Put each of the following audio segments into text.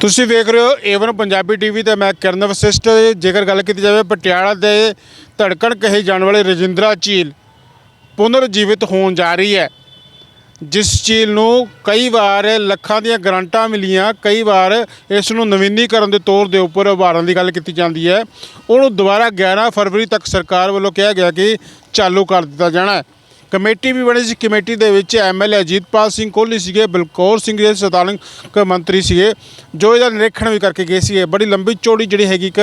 ਤੁਸੀਂ ਵੇਖ ਰਹੇ ਹੋ ਏਵਨ ਪੰਜਾਬੀ ਟੀਵੀ ਤੇ ਮੈਂ ਕਿਰਨ ਵਸਿਸ਼ਟ। ਜੇਕਰ ਗੱਲ ਕੀਤੀ ਜਾਵੇ ਪਟਿਆਲਾ ਦੇ ਧੜਕਣ ਕਹੇ ਜਾਣ ਵਾਲੇ ਰਜਿੰਦਰਾ ਝੀਲ ਪੁਨਰ ਜੀਵਿਤ ਹੋਣ ਜਾ ਰਹੀ ਹੈ। ਜਿਸ ਝੀਲ ਨੂੰ ਕਈ ਵਾਰ ਲੱਖਾਂ ਦੀਆਂ ਗਰੰਟਾਂ ਮਿਲੀਆਂ, ਕਈ ਵਾਰ ਇਸ ਨੂੰ ਨਵੀਨੀਕਰਨ ਦੇ ਤੌਰ ਦੇ ਉੱਪਰ ਉਭਾਰਨ ਦੀ ਗੱਲ ਕੀਤੀ ਜਾਂਦੀ ਹੈ। ਉਹਨੂੰ ਦੁਬਾਰਾ 11 ਫਰਵਰੀ ਤੱਕ ਸਰਕਾਰ ਵੱਲੋਂ ਕਿਹਾ ਗਿਆ ਕਿ ਚਾਲੂ ਕਰ ਦਿੱਤਾ ਜਾਣਾ ਹੈ। ਕਮੇਟੀ ਵੀ ਬਣੀ ਸੀ। ਕਮੇਟੀ ਦੇ ਵਿੱਚ ਐਮਐਲਏ ਅਜੀਤਪਾਲ ਸਿੰਘ ਕੋਹਲੀ ਸੀਗੇ, ਬਲਕੌਰ ਸਿੰਘ ਦੇ ਸਤਾਨਕ ਮੰਤਰੀ ਸੀਗੇ, ਜੋ ਇਹਦਾ ਨਿਰੀਖਣ ਵੀ ਕਰਕੇ ਗਏ ਸੀਗੇ। ਬੜੀ ਲੰਬੀ ਚੌੜੀ ਜਿਹੜੀ ਹੈਗੀ ਇੱਕ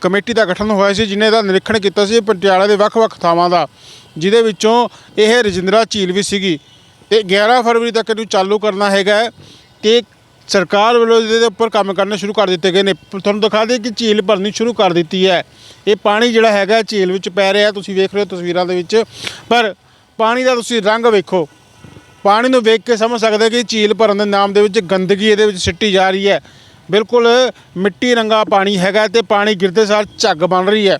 ਕਮੇਟੀ ਦਾ ਗਠਨ ਹੋਇਆ ਸੀ ਜਿਨੇ ਇਹਦਾ ਨਿਰੀਖਣ ਕੀਤਾ ਸੀ ਪਟਿਆਲਾ ਦੇ ਵੱਖ-ਵੱਖ ਥਾਵਾਂ ਦਾ, ਜਿਹਦੇ ਵਿੱਚੋਂ ਇਹ ਰਜਿੰਦਰਾ ਝੀਲ ਵੀ ਸੀਗੀ। ਤੇ 11 ਫਰਵਰੀ ਤੱਕ ਇਹਨੂੰ ਚਾਲੂ ਕਰਨਾ ਹੈਗਾ ਹੈ। ਤੇ ਸਰਕਾਰ ਵੱਲੋਂ ਇਹਦੇ ਉੱਪਰ ਕੰਮ ਕਰਨੇ ਸ਼ੁਰੂ ਕਰ ਦਿੱਤੇ ਗਏ ਨੇ। ਤੁਹਾਨੂੰ ਦਿਖਾ ਦੇ ਕਿ ਝੀਲ ਭਰਨੀ ਸ਼ੁਰੂ ਕਰ ਦਿੱਤੀ ਹੈ। ਇਹ ਪਾਣੀ ਜਿਹੜਾ ਹੈਗਾ ਝੀਲ ਵਿੱਚ ਪੈ ਰਿਹਾ, ਤੁਸੀਂ ਵੇਖ ਰਹੇ ਹੋ ਤਸਵੀਰਾਂ ਦੇ ਵਿੱਚ। ਪਰ ਪਾਣੀ ਦਾ ਤੁਸੀਂ ਰੰਗ ਵੇਖੋ। ਪਾਣੀ ਨੂੰ ਵੇਖ ਕੇ ਸਮਝ ਸਕਦੇ ਕਿ ਝੀਲ ਭਰਨ ਦੇ ਨਾਮ ਦੇ ਵਿੱਚ ਗੰਦਗੀ ਇਹਦੇ ਵਿੱਚ ਸਿੱਟੀ ਜਾ ਰਹੀ ਹੈ। ਬਿਲਕੁਲ ਮਿੱਟੀ ਰੰਗਾ ਪਾਣੀ ਹੈਗਾ ਤੇ ਪਾਣੀ ਗਿਰਦੇ ਸਾਰ ਝੱਗ ਬਣ ਰਹੀ ਹੈ।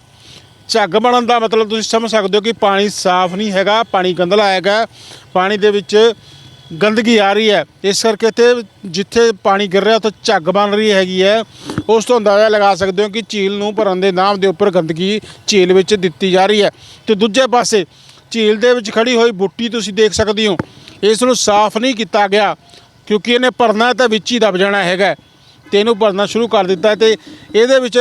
ਝੱਗ ਬਣਨ ਦਾ ਮਤਲਬ ਤੁਸੀਂ ਸਮਝ ਸਕਦੇ ਹੋ ਕਿ ਪਾਣੀ ਸਾਫ਼ ਨਹੀਂ ਹੈਗਾ, ਪਾਣੀ ਗੰਦਲਾ ਹੈਗਾ। ਪਾਣੀ ਦੇ ਵਿੱਚ ਗੰਦਗੀ ਆ ਰਹੀ ਹੈ। ਇਸ ਕਰਕੇ ਇੱਥੇ ਜਿੱਥੇ ਪਾਣੀ ਗਿਰ ਰਿਹਾ, ਉੱਥੇ ਝੱਗ ਬਣ ਰਹੀ ਹੈਗੀ ਹੈ। ਉਸ ਤੋਂ ਅੰਦਾਜ਼ਾ ਲਗਾ ਸਕਦੇ ਹੋ ਕਿ ਝੀਲ ਨੂੰ ਭਰਨ ਦੇ ਨਾਮ ਦੇ ਉੱਪਰ ਗੰਦਗੀ ਝੀਲ ਵਿੱਚ ਦਿੱਤੀ ਜਾ ਰਹੀ ਹੈ। ਤੇ ਦੂਜੇ ਪਾਸੇ ਝੀਲ ਦੇ ਵਿੱਚ ਖੜੀ ਹੋਈ ਬੁੱਟੀ ਤੁਸੀਂ ਦੇਖ ਸਕਦੇ ਹੋ। ਇਸ ਨੂੰ ਸਾਫ਼ ਨਹੀਂ ਕੀਤਾ ਗਿਆ, ਕਿਉਂਕਿ ਇਹਨੇ ਭਰਨਾ ਤਾਂ ਵਿੱਚ ਹੀ ਦਬ ਜਾਣਾ ਹੈਗਾ। ਤੇ ਇਹਨੂੰ ਭਰਨਾ ਸ਼ੁਰੂ ਕਰ ਦਿੱਤਾ ਹੈ ਤੇ ਇਹਦੇ ਵਿੱਚ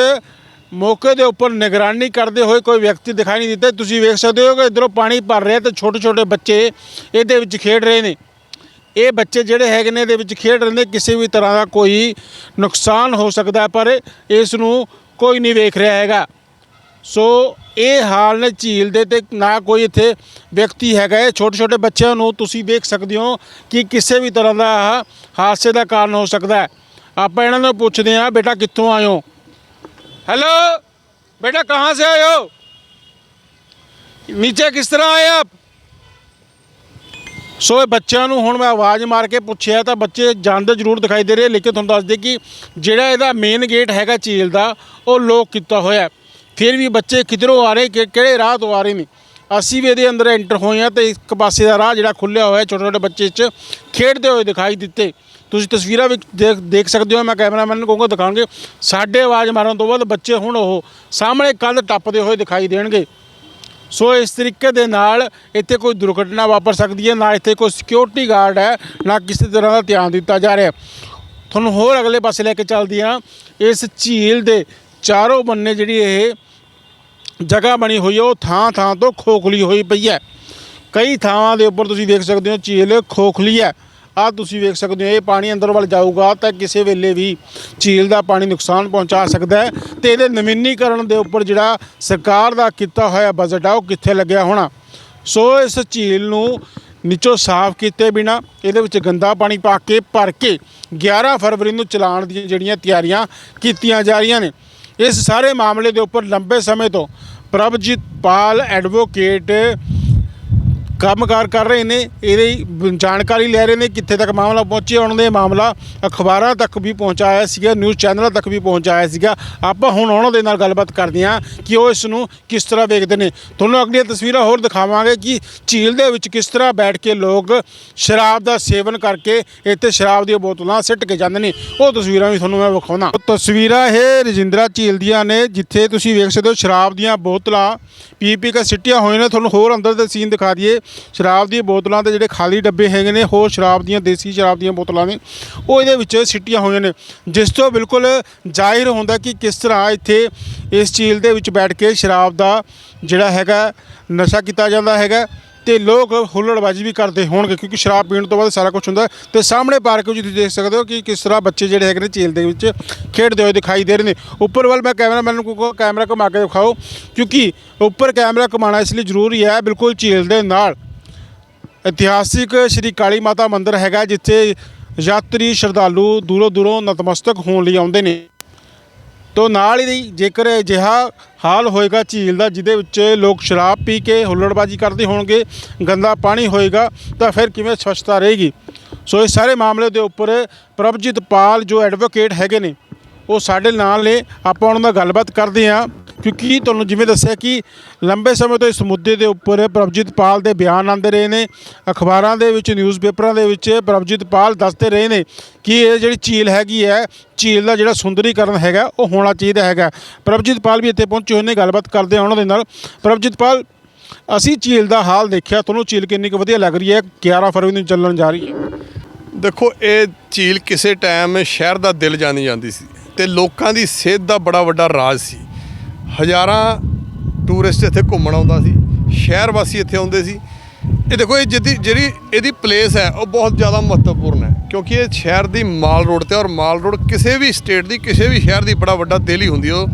ਮੌਕੇ ਦੇ ਉੱਪਰ ਨਿਗਰਾਨੀ ਕਰਦੇ ਹੋਏ ਕੋਈ ਵਿਅਕਤੀ ਦਿਖਾਈ ਨਹੀਂ ਦਿੱਤਾ। ਤੁਸੀਂ ਵੇਖ ਸਕਦੇ ਹੋ ਕਿ ਇਧਰੋਂ ਪਾਣੀ ਭਰ ਰਿਹਾ ਤੇ ਛੋਟੇ ਛੋਟੇ ਬੱਚੇ ਇਹਦੇ ਵਿੱਚ ਖੇਡ ਰਹੇ ਨੇ। ਇਹ ਬੱਚੇ ਜਿਹੜੇ ਹੈਗੇ ਨੇ ਇਹਦੇ ਵਿੱਚ ਖੇਡ ਰਹੇ ਨੇ ਕਿਸੇ ਵੀ ਤਰ੍ਹਾਂ ਦਾ ਕੋਈ ਨੁਕਸਾਨ ਹੋ ਸਕਦਾ ਹੈ, ਪਰ ਇਸ ਨੂੰ ਕੋਈ ਨਹੀਂ ਵੇਖ ਰਿਹਾ ਹੈਗਾ ਸੋ ਇਹ ਹਾਲ ਨੇ ਝੀਲ ਦੇ ਤੇ ਨਾ ਕੋਈ ਇੱਥੇ ਵਿਅਕਤੀ ਹੈਗਾ ਹੈ ਛੋਟੇ ਛੋਟੇ ਬੱਚਿਆਂ ਨੂੰ ਤੁਸੀਂ ਦੇਖ ਸਕਦੇ ਹੋ ਕਿ ਕਿਸੇ ਵੀ ਤਰ੍ਹਾਂ ਦਾ ਆਹ ਹਾਦਸੇ ਦਾ ਕਾਰਨ ਹੋ ਸਕਦਾ ਹੈ ਆਪਾਂ ਇਹਨਾਂ ਨੂੰ ਪੁੱਛਦੇ ਹਾਂ ਬੇਟਾ ਕਿੱਥੋਂ ਆਏ ਹੋ हेलो बेटा कहाँ से आए हो नीचे किस तरह आए आप ਸੋ ਇਹ ਬੱਚਿਆਂ ਨੂੰ ਹੁਣ ਮੈਂ ਆਵਾਜ਼ ਮਾਰ ਕੇ ਪੁੱਛਿਆ ਤਾਂ ਬੱਚੇ ਜਾਂਦੇ ਜ਼ਰੂਰ ਦਿਖਾਈ ਦੇ ਰਹੇ ਲੇਕਿਨ ਤੁਹਾਨੂੰ ਦੱਸ ਦੇ ਕਿ ਜਿਹੜਾ ਇਹਦਾ ਮੇਨ ਗੇਟ ਹੈਗਾ ਝੀਲ ਦਾ, ਉਹ ਲੋਕ ਕੀਤਾ ਹੋਇਆ ਫਿਰ ਵੀ ਬੱਚੇ ਕਿਧਰੋਂ ਆ ਰਹੇ, ਕਿ- ਕਿਹੜੇ ਰਾਹ ਤੋਂ ਆ ਰਹੇ ਨੇ? ਅਸੀਂ ਵੀ ਇਹਦੇ ਅੰਦਰ ਐਂਟਰ ਹੋਏ ਹਾਂ ਤੇ ਇੱਕ ਪਾਸੇ ਦਾ ਰਾਹ ਜਿਹੜਾ ਖੁੱਲਿਆ ਹੋਇਆ ਛੋਟੇ ਛੋਟੇ ਬੱਚੇ ਚ, ਖੇਡਦੇ ਹੋਏ ਦਿਖਾਈ ਦਿੱਤੇ। ਤੁਸੀਂ ਤਸਵੀਰਾਂ ਵੀ ਦੇਖ ਦੇਖ ਸਕਦੇ ਹੋ, ਮੈਂ ਕੈਮਰਾਮੈਨ ਨੂੰ ਕਹੂੰਗਾ ਦਿਖਾਉਣਗੇ। ਸਾਡੇ ਆਵਾਜ਼ ਮਾਰਨ ਤੋਂ ਬਾਅਦ ਬੱਚੇ ਹੁਣ ਉਹ ਸਾਹਮਣੇ ਕੰਧ ਟੱਪਦੇ ਹੋਏ ਦਿਖਾਈ ਦੇਣਗੇ। ਸੋ ਇਸ ਤਰੀਕੇ ਦੇ ਨਾਲ ਇੱਥੇ ਕੋਈ ਦੁਰਘਟਨਾ ਵਾਪਰ ਸਕਦੀ ਹੈ, ਨਾ ਇੱਥੇ ਕੋਈ ਸਿਕਿਉਰਿਟੀ ਗਾਰਡ ਹੈ, ਨਾ ਕਿਸੇ ਤਰ੍ਹਾਂ ਦਾ ਧਿਆਨ ਦਿੱਤਾ ਜਾ ਰਿਹਾ ਤੁਹਾਨੂੰ ਹੋਰ ਅਗਲੇ ਪਾਸੇ ਲੈ ਕੇ ਚੱਲਦੀ ਹਾਂ। ਇਸ ਝੀਲ ਦੇ ਚਾਰੋਂ ਬੰਨੇ ਜਿਹੜੀ ਇਹ ਜਗ੍ਹਾ ਬਣੀ ਹੋਈ ਹੈ, ਉਹ ਥਾਂ ਥਾਂ ਤੋਂ ਖੋਖਲੀ ਹੋਈ ਪਈ ਹੈ। ਕਈ ਥਾਵਾਂ ਦੇ ਉੱਪਰ ਤੁਸੀਂ ਦੇਖ ਸਕਦੇ ਹੋ, ਝੀਲ ਖੋਖਲੀ ਹੈ। ਆ ਤੁਸੀਂ ਵੇਖ ਸਕਦੇ ਹੋ, ਇਹ ਪਾਣੀ ਅੰਦਰ ਵੱਲ ਜਾਊਗਾ ਤਾਂ ਕਿਸੇ ਵੇਲੇ ਵੀ ਝੀਲ ਦਾ ਪਾਣੀ ਨੁਕਸਾਨ ਪਹੁੰਚਾ ਸਕਦਾ ਹੈ ਤੇ ਇਹਦੇ ਨਵੀਨੀਕਰਨ ਦੇ ਉੱਪਰ ਜਿਹੜਾ ਸਰਕਾਰ ਦਾ ਕੀਤਾ ਹੋਇਆ ਬਜਟ ਆ, ਉਹ ਕਿੱਥੇ ਲੱਗਿਆ ਹੋਣਾ? ਸੋ ਇਸ ਝੀਲ ਨੂੰ ਨੀਚੋਂ ਸਾਫ਼ ਕੀਤੇ ਬਿਨਾ ਇਹਦੇ ਵਿੱਚ ਗੰਦਾ ਪਾਣੀ ਪਾ ਕੇ, ਭਰ ਕੇ 11 ਫਰਵਰੀ ਨੂੰ ਚਲਾਉਣ ਦੀਆਂ ਜਿਹੜੀਆਂ ਤਿਆਰੀਆਂ ਕੀਤੀਆਂ ਜਾ ਰਹੀਆਂ ਨੇ। ਇਸ ਸਾਰੇ ਮਾਮਲੇ ਦੇ ਉੱਪਰ ਲੰਬੇ ਸਮੇਂ ਤੋਂ ਪ੍ਰਭਜੀਤ ਪਾਲ ਐਡਵੋਕੇਟ ਕੰਮਕਾਰ ਕਰ ਰਹੇ ਨੇ, ਇਹਦੀ ਜਾਣਕਾਰੀ ਲੈ ਰਹੇ ਨੇ ਕਿੱਥੇ ਤੱਕ ਮਾਮਲਾ ਪਹੁੰਚਿਆ, ਉਹਨਾਂ ਦੇ ਮਾਮਲਾ ਅਖਬਾਰਾਂ ਤੱਕ ਵੀ ਪਹੁੰਚਾਇਆ ਸੀਗਾ, ਨਿਊਜ਼ ਚੈਨਲਾਂ ਤੱਕ ਵੀ ਪਹੁੰਚਾਇਆ ਸੀਗਾ। ਆਪਾਂ ਹੁਣ ਉਹਨਾਂ ਦੇ ਨਾਲ ਗੱਲਬਾਤ ਕਰਦੇ ਹਾਂ ਕਿ ਉਹ ਇਸ ਨੂੰ ਕਿਸ ਤਰ੍ਹਾਂ ਵੇਖਦੇ ਨੇ। ਤੁਹਾਨੂੰ ਅਗਲੀਆਂ ਤਸਵੀਰਾਂ ਹੋਰ ਦਿਖਾਵਾਂਗੇ ਕਿ ਝੀਲ ਦੇ ਵਿੱਚ ਕਿਸ ਤਰ੍ਹਾਂ ਬੈਠ ਕੇ ਲੋਕ ਸ਼ਰਾਬ ਦਾ ਸੇਵਨ ਕਰਕੇ ਇੱਥੇ ਸ਼ਰਾਬ ਦੀਆਂ ਬੋਤਲਾਂ ਸਿੱਟ ਕੇ ਜਾਂਦੇ ਨੇ। ਉਹ ਤਸਵੀਰਾਂ ਵੀ ਤੁਹਾਨੂੰ ਮੈਂ ਵਿਖਾਉਣਾ ਤਸਵੀਰਾਂ ਇਹ ਰਜਿੰਦਰਾ ਝੀਲ ਦੀਆਂ ਨੇ, ਜਿੱਥੇ ਤੁਸੀਂ ਵੇਖ ਸਕਦੇ ਹੋ ਸ਼ਰਾਬ ਦੀਆਂ ਬੋਤਲਾਂ ਪੀ ਪੀ ਕੇ ਸਿੱਟੀਆਂ ਹੋਈਆਂ ਨੇ। ਤੁਹਾਨੂੰ ਹੋਰ ਅੰਦਰ ਦੇ ਸੀਨ ਦਿਖਾ ਦਈਏ। ਸ਼ਰਾਬ ਦੀਆਂ ਬੋਤਲਾਂ ਤੇ ਜਿਹੜੇ ਖਾਲੀ ਡੱਬੇ ਹੈਗੇ ਨੇ, ਹੋਰ ਸ਼ਰਾਬ ਦੀਆਂ, ਦੇਸੀ ਸ਼ਰਾਬ ਦੀਆਂ ਬੋਤਲਾਂ ਨੇ, ਉਹ ਇਹਦੇ ਵਿੱਚ ਸਿੱਟੀਆਂ ਹੋਈਆਂ ਨੇ। ਜਿਸ ਤੋਂ ਬਿਲਕੁਲ ਜ਼ਾਹਿਰ ਹੁੰਦਾ ਕਿ ਕਿਸ ਤਰ੍ਹਾਂ ਇੱਥੇ ਇਸ ਝੀਲ ਦੇ ਵਿੱਚ ਬੈਠ ਕੇ ਸ਼ਰਾਬ ਦਾ ਜਿਹੜਾ ਹੈਗਾ, ਨਸ਼ਾ ਕੀਤਾ ਜਾਂਦਾ ਹੈਗਾ। ਤੇ ਲੋਕ ਹੁੱਲੜਬਾਜ਼ੀ ਵੀ ਕਰਦੇ ਹੋਣਗੇ ਕਿਉਂਕਿ ਸ਼ਰਾਬ ਪੀਣ ਤੋਂ ਬਾਅਦ ਸਾਰਾ ਕੁਝ ਹੁੰਦਾ ਹੈ। ਤੇ ਸਾਹਮਣੇ ਪਾਰਕ ਵਿੱਚ ਤੁਸੀਂ ਦੇਖ ਸਕਦੇ ਹੋ ਕਿ ਕਿਸ ਤਰ੍ਹਾਂ ਬੱਚੇ ਜਿਹੜੇ ਹੈਗੇ ਨੇ ਝੀਲ ਦੇ ਵਿੱਚ ਖੇਡਦੇ ਹੋਏ ਦਿਖਾਈ ਦੇ ਰਹੇ ਨੇ। ਉੱਪਰ ਵੱਲ ਮੈਂ ਕੈਮਰਾਮੈਨ ਨੂੰ ਕੈਮਰਾ ਘੁਮਾ ਕੇ ਦਿਖਾਓ, ਕਿਉਂਕਿ ਉੱਪਰ ਕੈਮਰਾ ਘੁਮਾਉਣਾ ਇਸ ਲਈ ਜ਼ਰੂਰੀ ਹੈ ਬਿਲਕੁਲ ਝੀਲ ਦੇ ਨਾਲ। ਇਤਿਹਾਸਿਕ ਸ਼੍ਰੀ ਕਾਲੀ ਮਾਤਾ ਮੰਦਿਰ ਹੈਗਾ ਜਿੱਥੇ ਯਾਤਰੀ ਸ਼ਰਧਾਲੂ ਦੂਰੋਂ ਦੂਰੋਂ ਨਤਮਸਤਕ ਹੋਣ ਲਈ ਆਉਂਦੇ ਨੇ। ਤੋ ਨਾਲ ਹੀ ਜੇਕਰ ਅਜਿਹਾ ਹਾਲ ਹੋਏਗਾ ਝੀਲ ਦਾ, ਜਿਹਦੇ ਵਿੱਚ ਲੋਕ ਸ਼ਰਾਬ ਪੀ ਕੇ ਹੁੱਲੜਬਾਜੀ ਕਰਦੇ ਹੋਣਗੇ, ਗੰਦਾ ਪਾਣੀ ਹੋਏਗਾ, ਤਾਂ ਫਿਰ ਕਿਵੇਂ ਸਵੱਛਤਾ ਰਹੇਗੀ? ਸੋ ਇਸ ਸਾਰੇ ਮਾਮਲੇ ਦੇ ਉੱਪਰ ਪ੍ਰਭਜੀਤ ਪਾਲ ਜੋ ਐਡਵੋਕੇਟ ਹੈਗੇ ਨੇ, ਉਹ ਸਾਡੇ ਨਾਲ ਨੇ, ਆਪਾਂ ਉਹਨਾਂ ਨਾਲ ਗੱਲਬਾਤ ਕਰਦੇ ਹਾਂ। ਕਿਉਂਕਿ ਤੁਹਾਨੂੰ ਜਿਵੇਂ ਦੱਸਿਆ ਕਿ ਲੰਬੇ ਸਮੇਂ ਤੋਂ ਇਸ ਮੁੱਦੇ ਦੇ ਉੱਪਰ ਪ੍ਰਭਜੀਤ ਪਾਲ ਦੇ ਬਿਆਨ ਆਉਂਦੇ ਰਹੇ ਨੇ, ਅਖਬਾਰਾਂ ਦੇ ਵਿੱਚ ਨਿਊਜ਼ ਪੇਪਰਾਂ ਦੇ ਵਿੱਚ ਪ੍ਰਭਜੀਤ ਪਾਲ ਦੱਸਦੇ ਰਹੇ ਨੇ ਕਿ ਇਹ ਜਿਹੜੀ ਝੀਲ ਹੈਗੀ ਹੈ, ਝੀਲ ਦਾ ਜਿਹੜਾ ਸੁੰਦਰੀਕਰਨ ਹੈਗਾ, ਉਹ ਹੋਣਾ ਚਾਹੀਦਾ ਹੈਗਾ। ਪ੍ਰਭਜੀਤ ਪਾਲ ਵੀ ਇੱਥੇ ਪਹੁੰਚੇ ਹੋਏ ਨੇ, ਗੱਲਬਾਤ ਕਰਦੇ ਹਾਂ ਉਹਨਾਂ ਦੇ ਨਾਲ। ਪ੍ਰਭਜੀਤ ਪਾਲ, ਅਸੀਂ ਝੀਲ ਦਾ ਹਾਲ ਦੇਖਿਆ, ਤੁਹਾਨੂੰ ਝੀਲ ਕਿੰਨੀ ਕੁ ਵਧੀਆ ਲੱਗ ਰਹੀ ਹੈ 11 ਫਰਵਰੀ ਨੂੰ ਚੱਲਣ ਜਾ ਰਹੀ ਹੈ। ਦੇਖੋ, ਇਹ ਝੀਲ ਕਿਸੇ ਟਾਈਮ ਸ਼ਹਿਰ ਦਾ ਦਿਲ ਜਾਣੀ ਜਾਂਦੀ ਸੀ ਤੇ ਲੋਕਾਂ ਦੀ ਸਿਹਤ ਦਾ ਬੜਾ ਵੱਡਾ ਰਾਜ ਸੀ। ਹਜ਼ਾਰਾਂ ਟੂਰਿਸਟ ਇੱਥੇ ਘੁੰਮਣ ਆਉਂਦਾ ਸੀ, ਸ਼ਹਿਰ ਵਾਸੀ ਇੱਥੇ ਆਉਂਦੇ ਸੀ। ਇਹ ਦੇਖੋ, ਇਹ ਜਿਹਦੀ ਜਿਹੜੀ ਇਹਦੀ ਪਲੇਸ ਹੈ, ਉਹ ਬਹੁਤ ਜ਼ਿਆਦਾ ਮਹੱਤਵਪੂਰਨ ਹੈ, ਕਿਉਂਕਿ ਇਹ ਸ਼ਹਿਰ ਦੀ ਮਾਲ ਰੋਡ ਤੇ ਔਰ ਮਾਲ ਰੋਡ ਕਿਸੇ ਵੀ ਸਟੇਟ ਦੀ, ਕਿਸੇ ਵੀ ਸ਼ਹਿਰ ਦੀ ਬੜਾ ਵੱਡਾ ਤੇਲੀ ਹੁੰਦੀ ਉਹ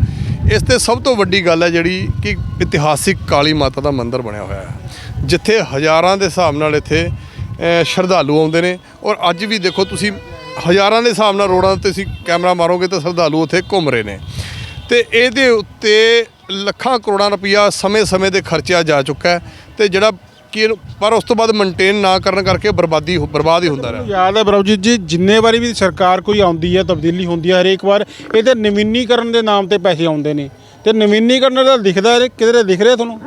ਇਸ ਤੇ ਸਭ ਤੋਂ ਵੱਡੀ ਗੱਲ ਹੈ ਜਿਹੜੀ ਕਿ ਇਤਿਹਾਸਿਕ ਕਾਲੀ ਮਾਤਾ ਦਾ ਮੰਦਿਰ ਬਣਿਆ ਹੋਇਆ ਹੈ, ਜਿੱਥੇ ਹਜ਼ਾਰਾਂ ਦੇ ਹਿਸਾਬ ਨਾਲ ਇੱਥੇ ਸ਼ਰਧਾਲੂ ਆਉਂਦੇ ਨੇ। ਔਰ ਅੱਜ ਵੀ ਦੇਖੋ, ਤੁਸੀਂ ਹਜ਼ਾਰਾਂ ਦੇ ਹਿਸਾਬ ਨਾਲ ਰੋਡਾਂ ਤੇ ਤੁਸੀਂ ਕੈਮਰਾ ਮਾਰੋਗੇ ਤਾਂ ਸ਼ਰਧਾਲੂ ਉੱਥੇ ਘੁੰਮ ਰਹੇ ਨੇ। ਤੇ ਇਹਦੇ ਉੱਤੇ ਲੱਖਾਂ ਕਰੋੜਾਂ ਰੁਪਈਆ ਸਮੇਂ-ਸਮੇਂ ਦੇ ਖਰਚਿਆ ਜਾ ਚੁੱਕਾ ਹੈ ਤੇ ਜਿਹੜਾ ਕਿ ਪਰ ਉਸ ਤੋਂ ਬਾਅਦ ਮੇਨਟੇਨ ਨਾ ਕਰਨ ਕਰਕੇ ਬਰਬਾਦੀ ਬਰਬਾਦ ਹੀ ਹੁੰਦਾ ਰਿਹਾ। ਯਾਦ ਹੈ ਪ੍ਰਭਜੀਤ ਜੀ ਜਿੰਨੇ ਵਾਰੀ ਵੀ ਸਰਕਾਰ ਕੋਈ ਆਉਂਦੀ ਹੈ ਤਬਦੀਲੀ ਹੁੰਦੀ ਹੈ ਹਰੇਕ ਵਾਰ ਇਹਦੇ ਨਵੀਨੀਕਰਨ ਦੇ ਨਾਮ ਤੇ ਪੈਸੇ ਆਉਂਦੇ ਨੇ ਤੇ ਨਵੀਨੀਕਰਨ ਦਾ ਦਿਖਦਾ ਹੈ ਕਿਧਰੇ ਦਿਖ ਰਿਹਾ ਤੁਹਾਨੂੰ?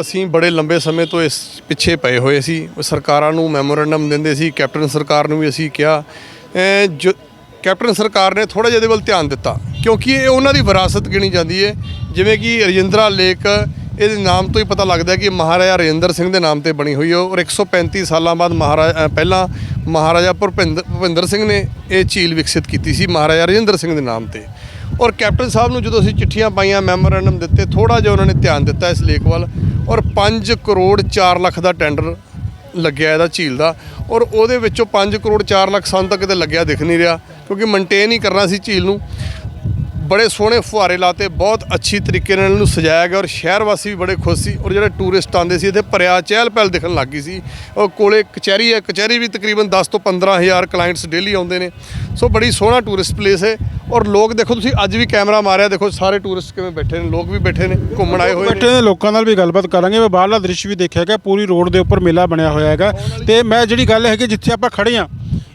ਅਸੀਂ ਬੜੇ ਲੰਬੇ ਸਮੇਂ ਤੋਂ ਇਸ ਪਿੱਛੇ ਪਏ ਹੋਏ ਸੀ। ਸਰਕਾਰਾਂ ਨੂੰ ਮੈਮੋਰੈਂਡਮ ਦਿੰਦੇ ਸੀ ਕੈਪਟਨ ਸਰਕਾਰ ਨੂੰ ਵੀ ਅਸੀਂ ਕਿਹਾ। ਕੈਪਟਨ ਸਰਕਾਰ ਨੇ ਥੋੜਾ ਜਿਹਾ ਇਹਦੇ ਵੱਲ ਧਿਆਨ ਦਿੱਤਾ, ਕਿਉਂਕਿ ਇਹ ਉਹਨਾਂ ਦੀ ਵਿਰਾਸਤ ਗਿਣੀ ਜਾਂਦੀ ਹੈ ਜਿਵੇਂ ਕਿ ਰਜਿੰਦਰਾ ਲੇਕ, ਇਹਦੇ ਨਾਮ ਤੋਂ ਹੀ ਪਤਾ ਲੱਗਦਾ ਕਿ ਮਹਾਰਾਜਾ ਰਜਿੰਦਰ ਸਿੰਘ ਦੇ ਨਾਮ ਤੇ ਬਣੀ ਹੋਈ ਹੈ। ਔਰ 135 ਸਾਲਾਂ ਬਾਅਦ ਮਹਾਰਾਜਾ ਪਹਿਲਾਂ ਮਹਾਰਾਜਾ ਭੁਪਿੰਦਰ ਭੁਪਿੰਦਰ ਸਿੰਘ ਨੇ ਇਹ ਝੀਲ ਵਿਕਸਿਤ ਕੀਤੀ ਸੀ, ਮਹਾਰਾਜਾ ਰਜਿੰਦਰ ਸਿੰਘ ਦੇ ਨਾਮ ਤੇ। ਔਰ ਕੈਪਟਨ ਸਾਹਿਬ ਨੂੰ ਜਦੋਂ ਅਸੀਂ ਚਿੱਠੀਆਂ ਪਾਈਆਂ, ਮੈਮੋਰੈਂਡਮ ਦਿੱਤੇ ਥੋੜਾ ਜਿਹਾ ਉਹਨਾਂ ਨੇ ਧਿਆਨ ਦਿੱਤਾ ਇਸ ਲੇਕ ਵੱਲ। ਔਰ 5 ਕਰੋੜ 4 ਲੱਖ ਦਾ ਟੈਂਡਰ ਲੱਗਿਆ ਇਹਦਾ ਝੀਲ ਦਾ। ਔਰ ਉਹਦੇ ਵਿੱਚੋਂ 5 ਕਰੋੜ 4 ਲੱਖ ਸਾਨੂੰ ਤਾਂ ਕਿਤੇ ਲੱਗਿਆ ਦਿਖ ਨਹੀਂ ਰਿਹਾ। ਕਿਉਂਕਿ ਮੇਨਟੇਨ ਹੀ ਕਰਨਾ ਸੀ ਝੀਲ ਨੂੰ। ਬੜੇ ਸੋਹਣੇ ਫੁਹਾਰੇ ਲਾਤੇ ਬਹੁਤ ਅੱਛੀ ਤਰੀਕੇ ਨਾਲ ਇਹਨੂੰ ਸਜਾਇਆ ਗਿਆ ਔਰ ਸ਼ਹਿਰ ਵਾਸੀ ਵੀ ਬੜੇ ਖੁਸ਼ ਸੀ ਔਰ ਜਿਹੜੇ ਟੂਰਿਸਟ ਆਉਂਦੇ ਸੀ ਇੱਥੇ ਭਰਿਆ ਚਹਿਲ ਪਹਿਲ ਦਿਖਣ ਲੱਗ ਗਈ ਸੀ। ਔਰ ਕੋਲੇ ਕਚਹਿਰੀ ਹੈ ਕਚਹਿਰੀ ਵੀ ਤਕਰੀਬਨ 10 ਤੋਂ 15000 ਕਲਾਇੰਟਸ ਡੇਲੀ ਆਉਂਦੇ ਨੇ। ਸੋ ਬੜੀ ਸੋਹਣਾ ਟੂਰਿਸਟ ਪਲੇਸ ਹੈ ਔਰ ਲੋਕ ਦੇਖੋ ਤੁਸੀਂ ਅੱਜ ਵੀ ਕੈਮਰਾ ਮਾਰਿਆ ਦੇਖੋ ਸਾਰੇ ਟੂਰਿਸਟ ਕਿਵੇਂ ਬੈਠੇ ਨੇ ਲੋਕ ਵੀ ਬੈਠੇ ਨੇ ਘੁੰਮਣ ਆਏ ਹੋਏ ਬੈਠੇ ਨੇ। ਲੋਕਾਂ ਨਾਲ ਵੀ ਗੱਲਬਾਤ ਕਰਾਂਗੇ। ਮੈਂ ਬਾਹਰਲਾ ਦ੍ਰਿਸ਼ ਵੀ ਦੇਖਿਆ ਹੈਗਾ ਪੂਰੀ ਰੋਡ ਦੇ ਉੱਪਰ ਮੇਲਾ ਬਣਿਆ ਹੋਇਆ ਹੈਗਾ। ਤੇ ਮੈਂ ਜਿਹੜੀ ਗੱਲ ਹੈ ਕਿ ਜਿੱਥੇ ਆਪਾਂ ਖੜੇ ਆ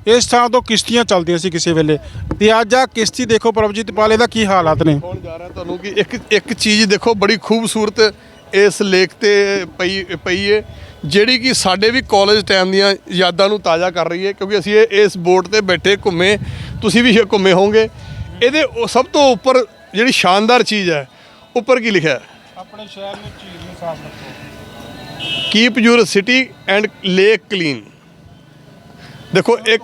ਇਸ ਥਾਂ ਤੋਂ ਕਿਸ਼ਤੀਆਂ ਚੱਲਦੀਆਂ ਸੀ ਕਿਸੇ ਵੇਲੇ। ਤੇ ਅੱਜ ਆ ਕਿਸ਼ਤੀ ਦੇਖੋ ਪ੍ਰਭਜੀਤ ਪਾਲੇ ਦਾ ਕੀ ਹਾਲਾਤ ਨੇ? ਕੌਣ ਜਾ ਰਿਹਾ ਤੁਹਾਨੂੰ ਕਿ ਇੱਕ ਇੱਕ ਚੀਜ਼ ਦੇਖੋ ਬੜੀ ਖੂਬਸੂਰਤ ਇਸ ਲੇਕ ਤੇ ਪਈ ਪਈ ਹੈ ਜਿਹੜੀ ਕਿ ਸਾਡੇ ਵੀ ਕਾਲਜ ਟਾਈਮ ਦੀਆਂ ਯਾਦਾਂ ਨੂੰ ਤਾਜ਼ਾ ਕਰ ਰਹੀ ਹੈ ਕਿਉਂਕਿ ਅਸੀਂ ਇਹ ਇਸ ਬੋਟ ਤੇ ਬੈਠੇ ਘੁੰਮੇ ਤੁਸੀਂ ਵੀ ਘੁੰਮੇ ਹੋਵੋਗੇ। ਇਹਦੇ ਸਭ ਤੋਂ ਉੱਪਰ ਜਿਹੜੀ ਸ਼ਾਨਦਾਰ ਚੀਜ਼ ਹੈ ਉੱਪਰ ਕੀ ਲਿਖਿਆ? ਹੈ ਆਪਣੇ ਸ਼ਹਿਰ ਨੂੰ ਝੀਲ ਨੂੰ ਸਾਫ਼ ਰੱਖੋ। Keep your city and lake clean ਦੇਖੋ ਇੱਕ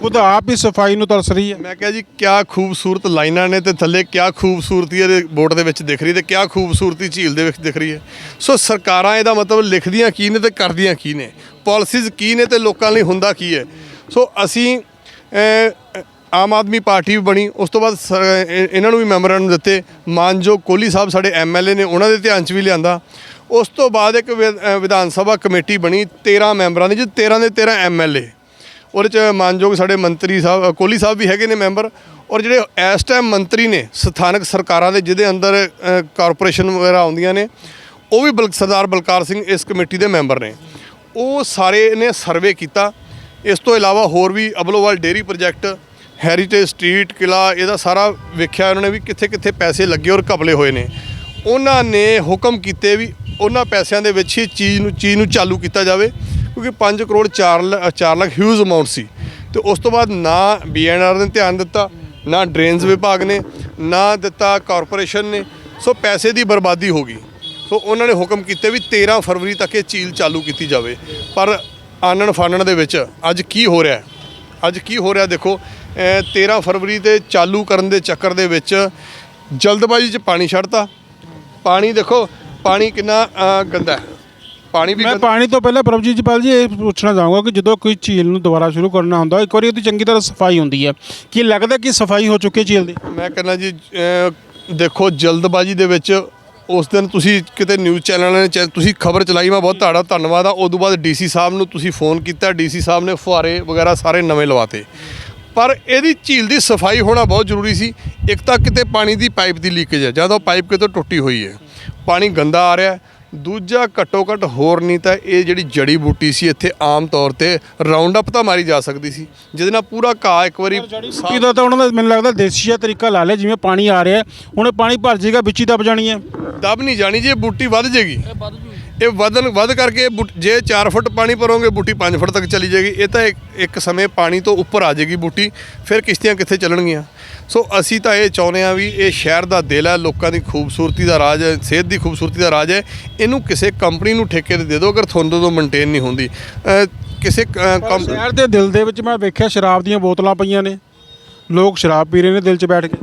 ਖੁਦ ਆਪ ਹੀ ਸਫ਼ਾਈ ਨੂੰ ਤਰਸ ਰਹੀ ਹੈ। ਮੈਂ ਕਿਹਾ ਜੀ ਕਿਆ ਖੂਬਸੂਰਤ ਲਾਈਨਾਂ ਨੇ ਤੇ ਥੱਲੇ ਕਿਆ ਖੂਬਸੂਰਤੀ ਇਹਦੇ ਬੋਰਡ ਦੇ ਵਿੱਚ ਦਿਖ ਰਹੀ ਤੇ ਕਿਆ ਖੂਬਸੂਰਤੀ ਝੀਲ ਦੇ ਵਿੱਚ ਦਿਖ ਰਹੀ ਹੈ। ਸੋ ਸਰਕਾਰਾਂ ਇਹਦਾ ਮਤਲਬ ਲਿਖਦੀਆਂ ਕੀ ਨੇ ਤੇ ਕਰਦੀਆਂ ਕੀ ਨੇ? ਪਾਲਿਸੀਜ਼ ਕੀ ਨੇ ਤੇ ਲੋਕਾਂ ਲਈ ਹੁੰਦਾ ਕੀ ਹੈ? ਸੋ ਅਸੀਂ ਆਮ ਆਦਮੀ ਪਾਰਟੀ ਵੀ ਬਣੀ ਉਸ ਤੋਂ ਬਾਅਦ ਇਹਨਾਂ ਨੂੰ ਵੀ ਮੈਮੋਰੈਂਡਮ ਦਿੱਤੇ। ਮਾਨਯੋਗ ਕੋਹਲੀ ਸਾਹਿਬ ਸਾਡੇ ਐਮਐਲਏ ਨੇ ਉਹਨਾਂ ਦੇ ਧਿਆਨ 'ਚ ਵੀ ਲਿਆਂਦਾ। ਉਸ ਤੋਂ ਬਾਅਦ ਇੱਕ ਵਿਧਾਨ ਸਭਾ ਕਮੇਟੀ ਬਣੀ 13 ਮੈਂਬਰਾਂ ਦੀ ਜਿਹਦੇ 13 ਦੇ 13 ਐਮਐਲਏ ਉਹਦੇ ਚ ਮਾਨਯੋਗ ਸਾਡੇ ਮੰਤਰੀ ਸਾਹਿਬ ਕੋਹਲੀ ਸਾਹਿਬ ਵੀ ਹੈਗੇ ਨੇ ਮੈਂਬਰ। ਔਰ ਜਿਹੜੇ ਇਸ ਟਾਈਮ ਮੰਤਰੀ ਨੇ, ਸਥਾਨਕ ਸਰਕਾਰਾਂ ਦੇ, ਜਿਹਦੇ ਅੰਦਰ ਕਾਰਪੋਰੇਸ਼ਨ ਵਗੈਰਾ ਆਉਂਦੀਆਂ ਨੇ, ਉਹ ਵੀ ਬਲ, ਸਰਦਾਰ ਬਲਕਾਰ ਸਿੰਘ ਇਸ ਕਮੇਟੀ ਦੇ ਮੈਂਬਰ ਨੇ। ਉਹ ਸਾਰੇ ਨੇ ਸਰਵੇ ਕੀਤਾ। ਇਸ ਤੋਂ ਇਲਾਵਾ ਹੋਰ ਵੀ Ablowal dairy project heritage street ਕਿਲਾ ਇਹਦਾ ਸਾਰਾ ਵੇਖਿਆ ਉਹਨਾਂ ਨੇ ਵੀ ਕਿੱਥੇ ਕਿੱਥੇ ਪੈਸੇ ਲੱਗੇ ਔਰ ਘਪਲੇ ਹੋਏ ਨੇ। ਉਹਨਾਂ ਨੇ ਹੁਕਮ ਕੀਤੇ ਵੀ ਉਹਨਾਂ ਪੈਸਿਆਂ ਦੇ ਵਿੱਚ ਹੀ ਚੀਜ਼ ਨੂੰ ਚੀਜ਼ ਨੂੰ ਚਾਲੂ ਕੀਤਾ ਜਾਵੇ। ਕਿਉਂਕਿ 5 ਕਰੋੜ 4 4 ਲੱਖ ਹਿਊਜ ਅਮਾਉਂਟ ਸੀ। ਤੇ ਉਸ ਤੋਂ ਬਾਅਦ ਨਾ ਬੀਐਨਆਰ ਨੇ ਧਿਆਨ ਦਿੱਤਾ, ਨਾ ਡਰੇਨਸ ਵਿਭਾਗ ਨੇ, ਨਾ ਦਿੱਤਾ ਕਾਰਪੋਰੇਸ਼ਨ ਨੇ। ਸੋ ਪੈਸੇ ਦੀ ਬਰਬਾਦੀ ਹੋ ਗਈ। ਸੋ ਉਹਨਾਂ ਨੇ ਹੁਕਮ ਕੀਤੇ ਵੀ 13 ਫਰਵਰੀ ਤੱਕ ਇਹ ਝੀਲ ਚਾਲੂ ਕੀਤੀ ਜਾਵੇ। ਪਰ ਆਨਣ ਫਾਨਣ ਦੇ ਵਿੱਚ ਅੱਜ ਕੀ ਹੋ ਰਿਹਾ ਅੱਜ ਕੀ ਹੋ ਰਿਹਾ ਦੇਖੋ ਅਹ 13 ਫਰਵਰੀ ਤੇ ਚਾਲੂ ਕਰਨ ਦੇ ਚੱਕਰ ਦੇ ਵਿੱਚ ਜਲਦਬਾਜ਼ੀ 'ਚ ਪਾਣੀ ਛੱਡਤਾ। ਪਾਣੀ ਦੇਖੋ, ਪਾਣੀ ਕਿੰਨਾ ਗੰਦਾ ਹੈ। ਪਾਣੀ ਵੀ ਮੈਂ ਪਾਣੀ ਤੋਂ ਪਹਿਲਾਂ ਪ੍ਰਭਜੀਤ ਪਾਲ ਜੀ ਇਹ ਪੁੱਛਣਾ ਚਾਹੂੰਗਾ ਕਿ ਜਦੋਂ ਕੋਈ ਝੀਲ ਨੂੰ ਦੁਬਾਰਾ ਸ਼ੁਰੂ ਕਰਨਾ ਹੁੰਦਾ ਇੱਕ ਵਾਰੀ ਉਹਦੀ ਚੰਗੀ ਤਰ੍ਹਾਂ ਸਫ਼ਾਈ ਹੁੰਦੀ ਹੈ। ਕੀ ਲੱਗਦਾ ਕਿ ਸਫ਼ਾਈ ਹੋ ਚੁੱਕੀ ਹੈ ਝੀਲ ਦੀ? ਮੈਂ ਕਹਿੰਦਾ ਜੀ ਅਹ, ਦੇਖੋ ਜਲਦਬਾਜ਼ੀ ਦੇ ਵਿੱਚ ਉਸ ਦਿਨ ਤੁਸੀਂ ਕਿਤੇ ਨਿਊਜ਼ ਚੈਨਲ ਨੇ ਚੈ- ਤੁਸੀਂ ਖਬਰ ਚਲਾਈ ਮੈਂ ਬਹੁਤ ਤੁਹਾਡਾ ਧੰਨਵਾਦ ਆ। ਉਦੋਂ ਬਾਅਦ ਡੀਸੀ ਸਾਹਿਬ ਨੂੰ ਤੁਸੀਂ ਫੋਨ ਕੀਤਾ ਡੀਸੀ ਸਾਹਿਬ ਨੇ ਫੁਹਾਰੇ ਵਗੈਰਾ ਸਾਰੇ ਨਵੇਂ ਲਵਾਤੇ। ਪਰ ਇਹਦੀ ਝੀਲ ਦੀ ਸਫ਼ਾਈ ਹੋਣਾ ਬਹੁਤ ਜ਼ਰੂਰੀ ਸੀ। ਇੱਕ ਤਾਂ ਕਿਤੇ ਪਾਣੀ ਦੀ ਪਾਈਪ ਦੀ ਲੀਕੇਜ ਹੈ ਜਾਂ ਤਾਂ ਉਹ ਪਾਈਪ ਕਿਤੋਂ ਟੁੱਟੀ ਹੋਈ ਹੈ। ਪਾਣੀ ਗੰਦਾ ਆ ਰਿਹਾ ਹੈ ਦੂਜਾ ਘੱਟੋ ਘੱਟ ਹੋਰ ਨਹੀਂ ਤਾਂ ਇਹ ਜਿਹੜੀ ਜੜੀ ਬੂਟੀ ਸੀ ਇੱਥੇ ਆਮ ਤੌਰ ਤੇ ਰਾਉਂਡ ਅਪ ਤਾਂ ਮਾਰੀ ਜਾ ਸਕਦੀ ਸੀ ਜਿਹਦੇ ਨਾਲ ਪੂਰਾ ਘਾਹ ਇੱਕ ਵਾਰੀ ਦਾ ਤਾਂ ਉਹਨਾਂ ਦਾ ਮੈਨੂੰ ਲੱਗਦਾ ਦੇਸੀ ਜਿਹਾ ਤਰੀਕਾ ਲਾ ਲਿਆ ਜਿਵੇਂ ਪਾਣੀ ਆ ਰਿਹਾ ਹੈ, ਹੁਣ ਪਾਣੀ ਭਰ ਜਾਏਗਾ ਵਿੱਚ ਹੀ ਦਬ ਜਾਣੀ ਹੈ। ਦਬ ਨਹੀਂ ਜਾਣੀ ਜੇ ਬੂਟੀ ਵੱਧ ਜੇਗੀ ਇਹ ਵਧਨ ਵੱਧ ਕਰਕੇ ਬੂਟ- ਜੇ 4 ਫੁੱਟ ਪਾਣੀ ਭਰੋਗੇ ਬੂਟੀ 5 ਫੁੱਟ ਤੱਕ ਚਲੀ ਜਾਏਗੀ। ਇਹ ਤਾਂ ਇੱਕ ਇੱਕ ਸਮੇਂ ਪਾਣੀ ਤੋਂ ਉੱਪਰ ਆ ਜਾਏਗੀ ਬੂਟੀ ਫਿਰ ਕਿਸ਼ਤੀਆਂ ਕਿੱਥੇ ਚੱਲਣਗੀਆਂ? ਸੋ ਅਸੀਂ ਤਾਂ ਇਹ ਚਾਹੁੰਦੇ ਆ ਵੀ ਇਹ ਸ਼ਹਿਰ ਦਾ ਦਿਲ ਹੈ ਲੋਕਾਂ ਦੀ ਖੂਬਸੂਰਤੀ ਦਾ ਰਾਜ ਹੈ ਸਿਹਤ ਦੀ ਖੂਬਸੂਰਤੀ ਦਾ ਰਾਜ ਹੈ। ਇਹਨੂੰ ਕਿਸੇ ਕੰਪਨੀ ਨੂੰ ਠੇਕੇ ਤੇ ਦੇ ਦਿਓ ਅਗਰ ਤੁਹਾਨੂੰ ਤੋਂ ਮੇਨਟੇਨ ਨਹੀਂ ਹੁੰਦੀ। ਕਿਸੇ ਅਹ, ਕੰਪ- ਸ਼ਹਿਰ ਦੇ ਦਿਲ ਦੇ ਵਿੱਚ ਮੈਂ ਵੇਖਿਆ ਸ਼ਰਾਬ ਦੀਆਂ ਬੋਤਲਾਂ ਪਈਆਂ ਨੇ। ਲੋਕ ਸ਼ਰਾਬ ਪੀ ਰਹੇ ਨੇ ਦਿਲ 'ਚ ਬੈਠ ਕੇ।